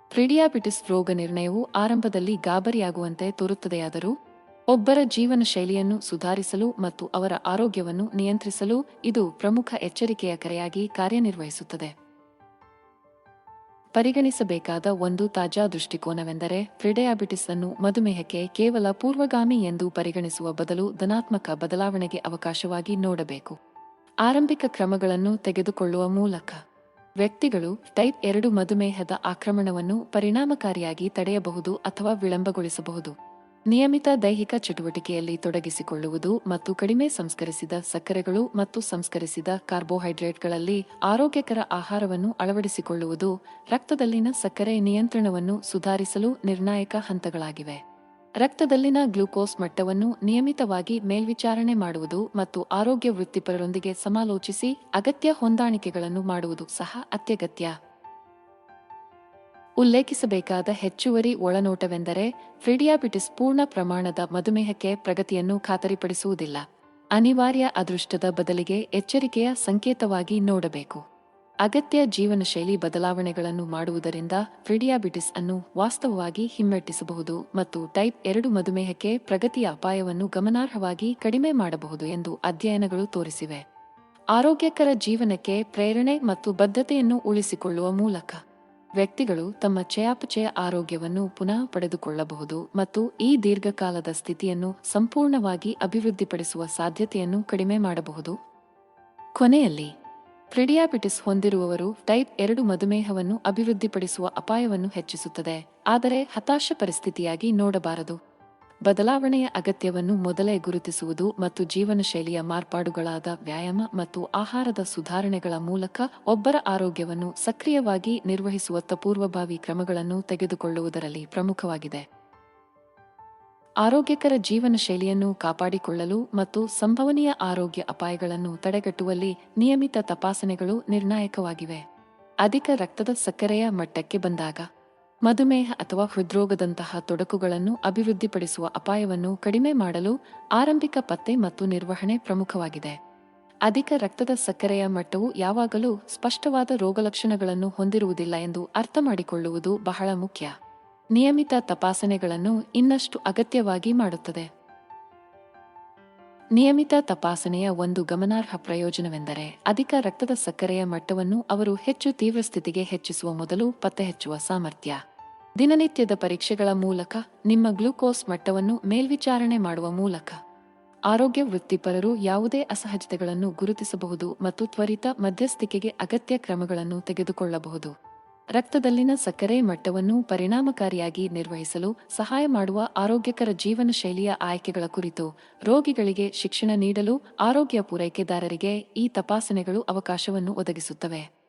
ಪ್ರಿಡಿಯಾಬಿಟಿಸ್ ರೋಗ ನಿರ್ಣಯವು ಆರಂಭದಲ್ಲಿ ಗಾಬರಿಯಾಗುವಂತೆ ತೋರುತ್ತದೆಯಾದರೂ, ಒಬ್ಬರ ಜೀವನ ಶೈಲಿಯನ್ನು ಸುಧಾರಿಸಲು ಮತ್ತು ಅವರ ಆರೋಗ್ಯವನ್ನು ನಿಯಂತ್ರಿಸಲು ಇದು ಪ್ರಮುಖ ಎಚ್ಚರಿಕೆಯ ಕರೆಯಾಗಿ ಕಾರ್ಯನಿರ್ವಹಿಸುತ್ತದೆ. ಪರಿಗಣಿಸಬೇಕಾದ ಒಂದು ತಾಜಾ ದೃಷ್ಟಿಕೋನವೆಂದರೆ ಪ್ರಿಡಯಾಬಿಟಿಸ್ ಅನ್ನು ಮಧುಮೇಹಕ್ಕೆ ಕೇವಲ ಪೂರ್ವಗಾಮಿ ಎಂದು ಪರಿಗಣಿಸುವ ಬದಲು ಧನಾತ್ಮಕ ಬದಲಾವಣೆಗೆ ಅವಕಾಶವಾಗಿ ನೋಡಬೇಕು. ಆರಂಭಿಕ ಕ್ರಮಗಳನ್ನು ತೆಗೆದುಕೊಳ್ಳುವ ಮೂಲಕ. ವ್ಯಕ್ತಿಗಳು ಟೈಪ್ ಎರಡು ಮಧುಮೇಹದ ಆಕ್ರಮಣವನ್ನು ಪರಿಣಾಮಕಾರಿಯಾಗಿ ತಡೆಯಬಹುದು ಅಥವಾ ವಿಳಂಬಗೊಳಿಸಬಹುದು. ನಿಯಮಿತ ದೈಹಿಕ ಚಟುವಟಿಕೆಯಲ್ಲಿ ತೊಡಗಿಸಿಕೊಳ್ಳುವುದು ಮತ್ತು ಕಡಿಮೆ ಸಂಸ್ಕರಿಸಿದ ಸಕ್ಕರೆಗಳು ಮತ್ತು ಸಂಸ್ಕರಿಸಿದ ಕಾರ್ಬೋಹೈಡ್ರೇಟ್ಗಳಲ್ಲಿ ಆರೋಗ್ಯಕರ ಆಹಾರವನ್ನು ಅಳವಡಿಸಿಕೊಳ್ಳುವುದು, ರಕ್ತದಲ್ಲಿನ ಸಕ್ಕರೆ ನಿಯಂತ್ರಣವನ್ನು ಸುಧಾರಿಸಲು ನಿರ್ಣಾಯಕ ಹಂತಗಳಾಗಿವೆ. ರಕ್ತದಲ್ಲಿನ ಗ್ಲೂಕೋಸ್ ಮಟ್ಟವನ್ನು ನಿಯಮಿತವಾಗಿ ಮೇಲ್ವಿಚಾರಣೆ ಮಾಡುವುದು ಮತ್ತು ಆರೋಗ್ಯ ವೃತ್ತಿಪರರೊಂದಿಗೆ ಸಮಾಲೋಚಿಸಿ ಅಗತ್ಯ ಹೊಂದಾಣಿಕೆಗಳನ್ನು ಮಾಡುವುದು ಸಹ ಅತ್ಯಗತ್ಯ. ಉಲ್ಲೇಖಿಸಬೇಕಾದ ಹೆಚ್ಚುವರಿ ಒಳನೋಟವೆಂದರೆ ಫ್ರಿಡಿಯಾಬಿಟಿಸ್ ಪೂರ್ಣ ಪ್ರಮಾಣದ ಮಧುಮೇಹಕ್ಕೆ ಪ್ರಗತಿಯನ್ನು ಖಾತರಿಪಡಿಸುವುದಿಲ್ಲ. ಅನಿವಾರ್ಯ ಅದೃಷ್ಟದ ಬದಲಿಗೆ ಎಚ್ಚರಿಕೆಯ ಸಂಕೇತವಾಗಿ ನೋಡಬೇಕು. ಅಗತ್ಯ ಜೀವನಶೈಲಿ ಬದಲಾವಣೆಗಳನ್ನು ಮಾಡುವುದರಿಂದ ಫ್ರಿಡಿಯಾಬಿಟಿಸ್ ಅನ್ನು ವಾಸ್ತವವಾಗಿ ಹಿಮ್ಮೆಟ್ಟಿಸಬಹುದು ಮತ್ತು ಟೈಪ್ ಎರಡು ಮಧುಮೇಹಕ್ಕೆ ಪ್ರಗತಿಯ ಅಪಾಯವನ್ನು ಗಮನಾರ್ಹವಾಗಿ ಕಡಿಮೆ ಮಾಡಬಹುದು ಎಂದು ಅಧ್ಯಯನಗಳು ತೋರಿಸಿವೆ. ಆರೋಗ್ಯಕರ ಜೀವನಕ್ಕೆ ಪ್ರೇರಣೆ ಮತ್ತು ಬದ್ಧತೆಯನ್ನು ಉಳಿಸಿಕೊಳ್ಳುವ ಮೂಲಕ. ವ್ಯಕ್ತಿಗಳು ತಮ್ಮ ಚಯಾಪಚಯ ಆರೋಗ್ಯವನ್ನು ಪುನಃ ಪಡೆದುಕೊಳ್ಳಬಹುದು ಮತ್ತು ಈ ದೀರ್ಘಕಾಲದ ಸ್ಥಿತಿಯನ್ನು ಸಂಪೂರ್ಣವಾಗಿ ಅಭಿವೃದ್ಧಿಪಡಿಸುವ ಸಾಧ್ಯತೆಯನ್ನು ಕಡಿಮೆ ಮಾಡಬಹುದು. ಕೊನೆಯಲ್ಲಿ, ಪ್ರಿಡಿಯಾಬಿಟಿಸ್ ಹೊಂದಿರುವವರು ಟೈಪ್ ಎರಡು ಮಧುಮೇಹವನ್ನು ಅಭಿವೃದ್ಧಿಪಡಿಸುವ ಅಪಾಯವನ್ನು ಹೆಚ್ಚಿಸುತ್ತದೆ, ಆದರೆ ಹತಾಶ ಪರಿಸ್ಥಿತಿಯಾಗಿ ನೋಡಬಾರದು. ಬದಲಾವಣೆಯ ಅಗತ್ಯವನ್ನು ಮೊದಲೇ ಗುರುತಿಸುವುದು ಮತ್ತು ಜೀವನ ಶೈಲಿಯ ಮಾರ್ಪಾಡುಗಳಾದ ವ್ಯಾಯಾಮ ಮತ್ತು ಆಹಾರದ ಸುಧಾರಣೆಗಳ ಮೂಲಕ ಒಬ್ಬರ ಆರೋಗ್ಯವನ್ನು ಸಕ್ರಿಯವಾಗಿ ನಿರ್ವಹಿಸುವತ್ತ ಪೂರ್ವಭಾವಿ ಕ್ರಮಗಳನ್ನು ತೆಗೆದುಕೊಳ್ಳುವುದರಲ್ಲಿ ಪ್ರಮುಖವಾಗಿದೆ. ಆರೋಗ್ಯಕರ ಜೀವನ ಶೈಲಿಯನ್ನು ಕಾಪಾಡಿಕೊಳ್ಳಲು ಮತ್ತು ಸಂಭವನೀಯ ಆರೋಗ್ಯ ಅಪಾಯಗಳನ್ನು ತಡೆಗಟ್ಟುವಲ್ಲಿ ನಿಯಮಿತ ತಪಾಸಣೆಗಳು ನಿರ್ಣಾಯಕವಾಗಿವೆ. ಅಧಿಕ ರಕ್ತದ ಸಕ್ಕರೆಯ ಮಟ್ಟಕ್ಕೆ ಬಂದಾಗ ಮಧುಮೇಹ ಅಥವಾ ಹೃದ್ರೋಗದಂತಹ ತೊಡಕುಗಳನ್ನು ಅಭಿವೃದ್ಧಿಪಡಿಸುವ ಅಪಾಯವನ್ನು ಕಡಿಮೆ ಮಾಡಲು ಆರಂಭಿಕ ಪತ್ತೆ ಮತ್ತು ನಿರ್ವಹಣೆ ಪ್ರಮುಖವಾಗಿದೆ. ಅಧಿಕ ರಕ್ತದ ಸಕ್ಕರೆಯ ಮಟ್ಟವು ಯಾವಾಗಲೂ ಸ್ಪಷ್ಟವಾದ ರೋಗಲಕ್ಷಣಗಳನ್ನು ಹೊಂದಿರುವುದಿಲ್ಲ ಎಂದು ಅರ್ಥಮಾಡಿಕೊಳ್ಳುವುದು ಬಹಳ ಮುಖ್ಯ. ನಿಯಮಿತ ತಪಾಸಣೆಗಳನ್ನು ಇನ್ನಷ್ಟು ಅಗತ್ಯವಾಗಿ ಮಾಡುತ್ತದೆ. ನಿಯಮಿತ ತಪಾಸಣೆಯ ಒಂದು ಗಮನಾರ್ಹ ಪ್ರಯೋಜನವೆಂದರೆ ಅಧಿಕ ರಕ್ತದ ಸಕ್ಕರೆಯ ಮಟ್ಟವನ್ನು ಅವರು ಹೆಚ್ಚು ತೀವ್ರ ಸ್ಥಿತಿಗೆ ಹೆಚ್ಚಿಸುವ ಮೊದಲು ಪತ್ತೆಹಚ್ಚುವ ಸಾಮರ್ಥ್ಯ. ದಿನನಿತ್ಯದ ಪರೀಕ್ಷೆಗಳ ಮೂಲಕ ನಿಮ್ಮ ಗ್ಲೂಕೋಸ್ ಮಟ್ಟವನ್ನು ಮೇಲ್ವಿಚಾರಣೆ ಮಾಡುವ ಮೂಲಕ. ಆರೋಗ್ಯ ವೃತ್ತಿಪರರು ಯಾವುದೇ ಅಸಹಜತೆಗಳನ್ನು ಗುರುತಿಸಬಹುದು ಮತ್ತು ತ್ವರಿತ ಮಧ್ಯಸ್ಥಿಕೆಗೆ ಅಗತ್ಯ ಕ್ರಮಗಳನ್ನು ತೆಗೆದುಕೊಳ್ಳಬಹುದು. ರಕ್ತದಲ್ಲಿನ ಸಕ್ಕರೆ ಮಟ್ಟವನ್ನು ಪರಿಣಾಮಕಾರಿಯಾಗಿ ನಿರ್ವಹಿಸಲು ಸಹಾಯ ಮಾಡುವ ಆರೋಗ್ಯಕರ ಜೀವನ ಶೈಲಿಯ ಆಯ್ಕೆಗಳ ಕುರಿತು ರೋಗಿಗಳಿಗೆ ಶಿಕ್ಷಣ ನೀಡಲು ಆರೋಗ್ಯ ಪೂರೈಕೆದಾರರಿಗೆ ಈ ತಪಾಸಣೆಗಳು ಅವಕಾಶವನ್ನು ಒದಗಿಸುತ್ತವೆ.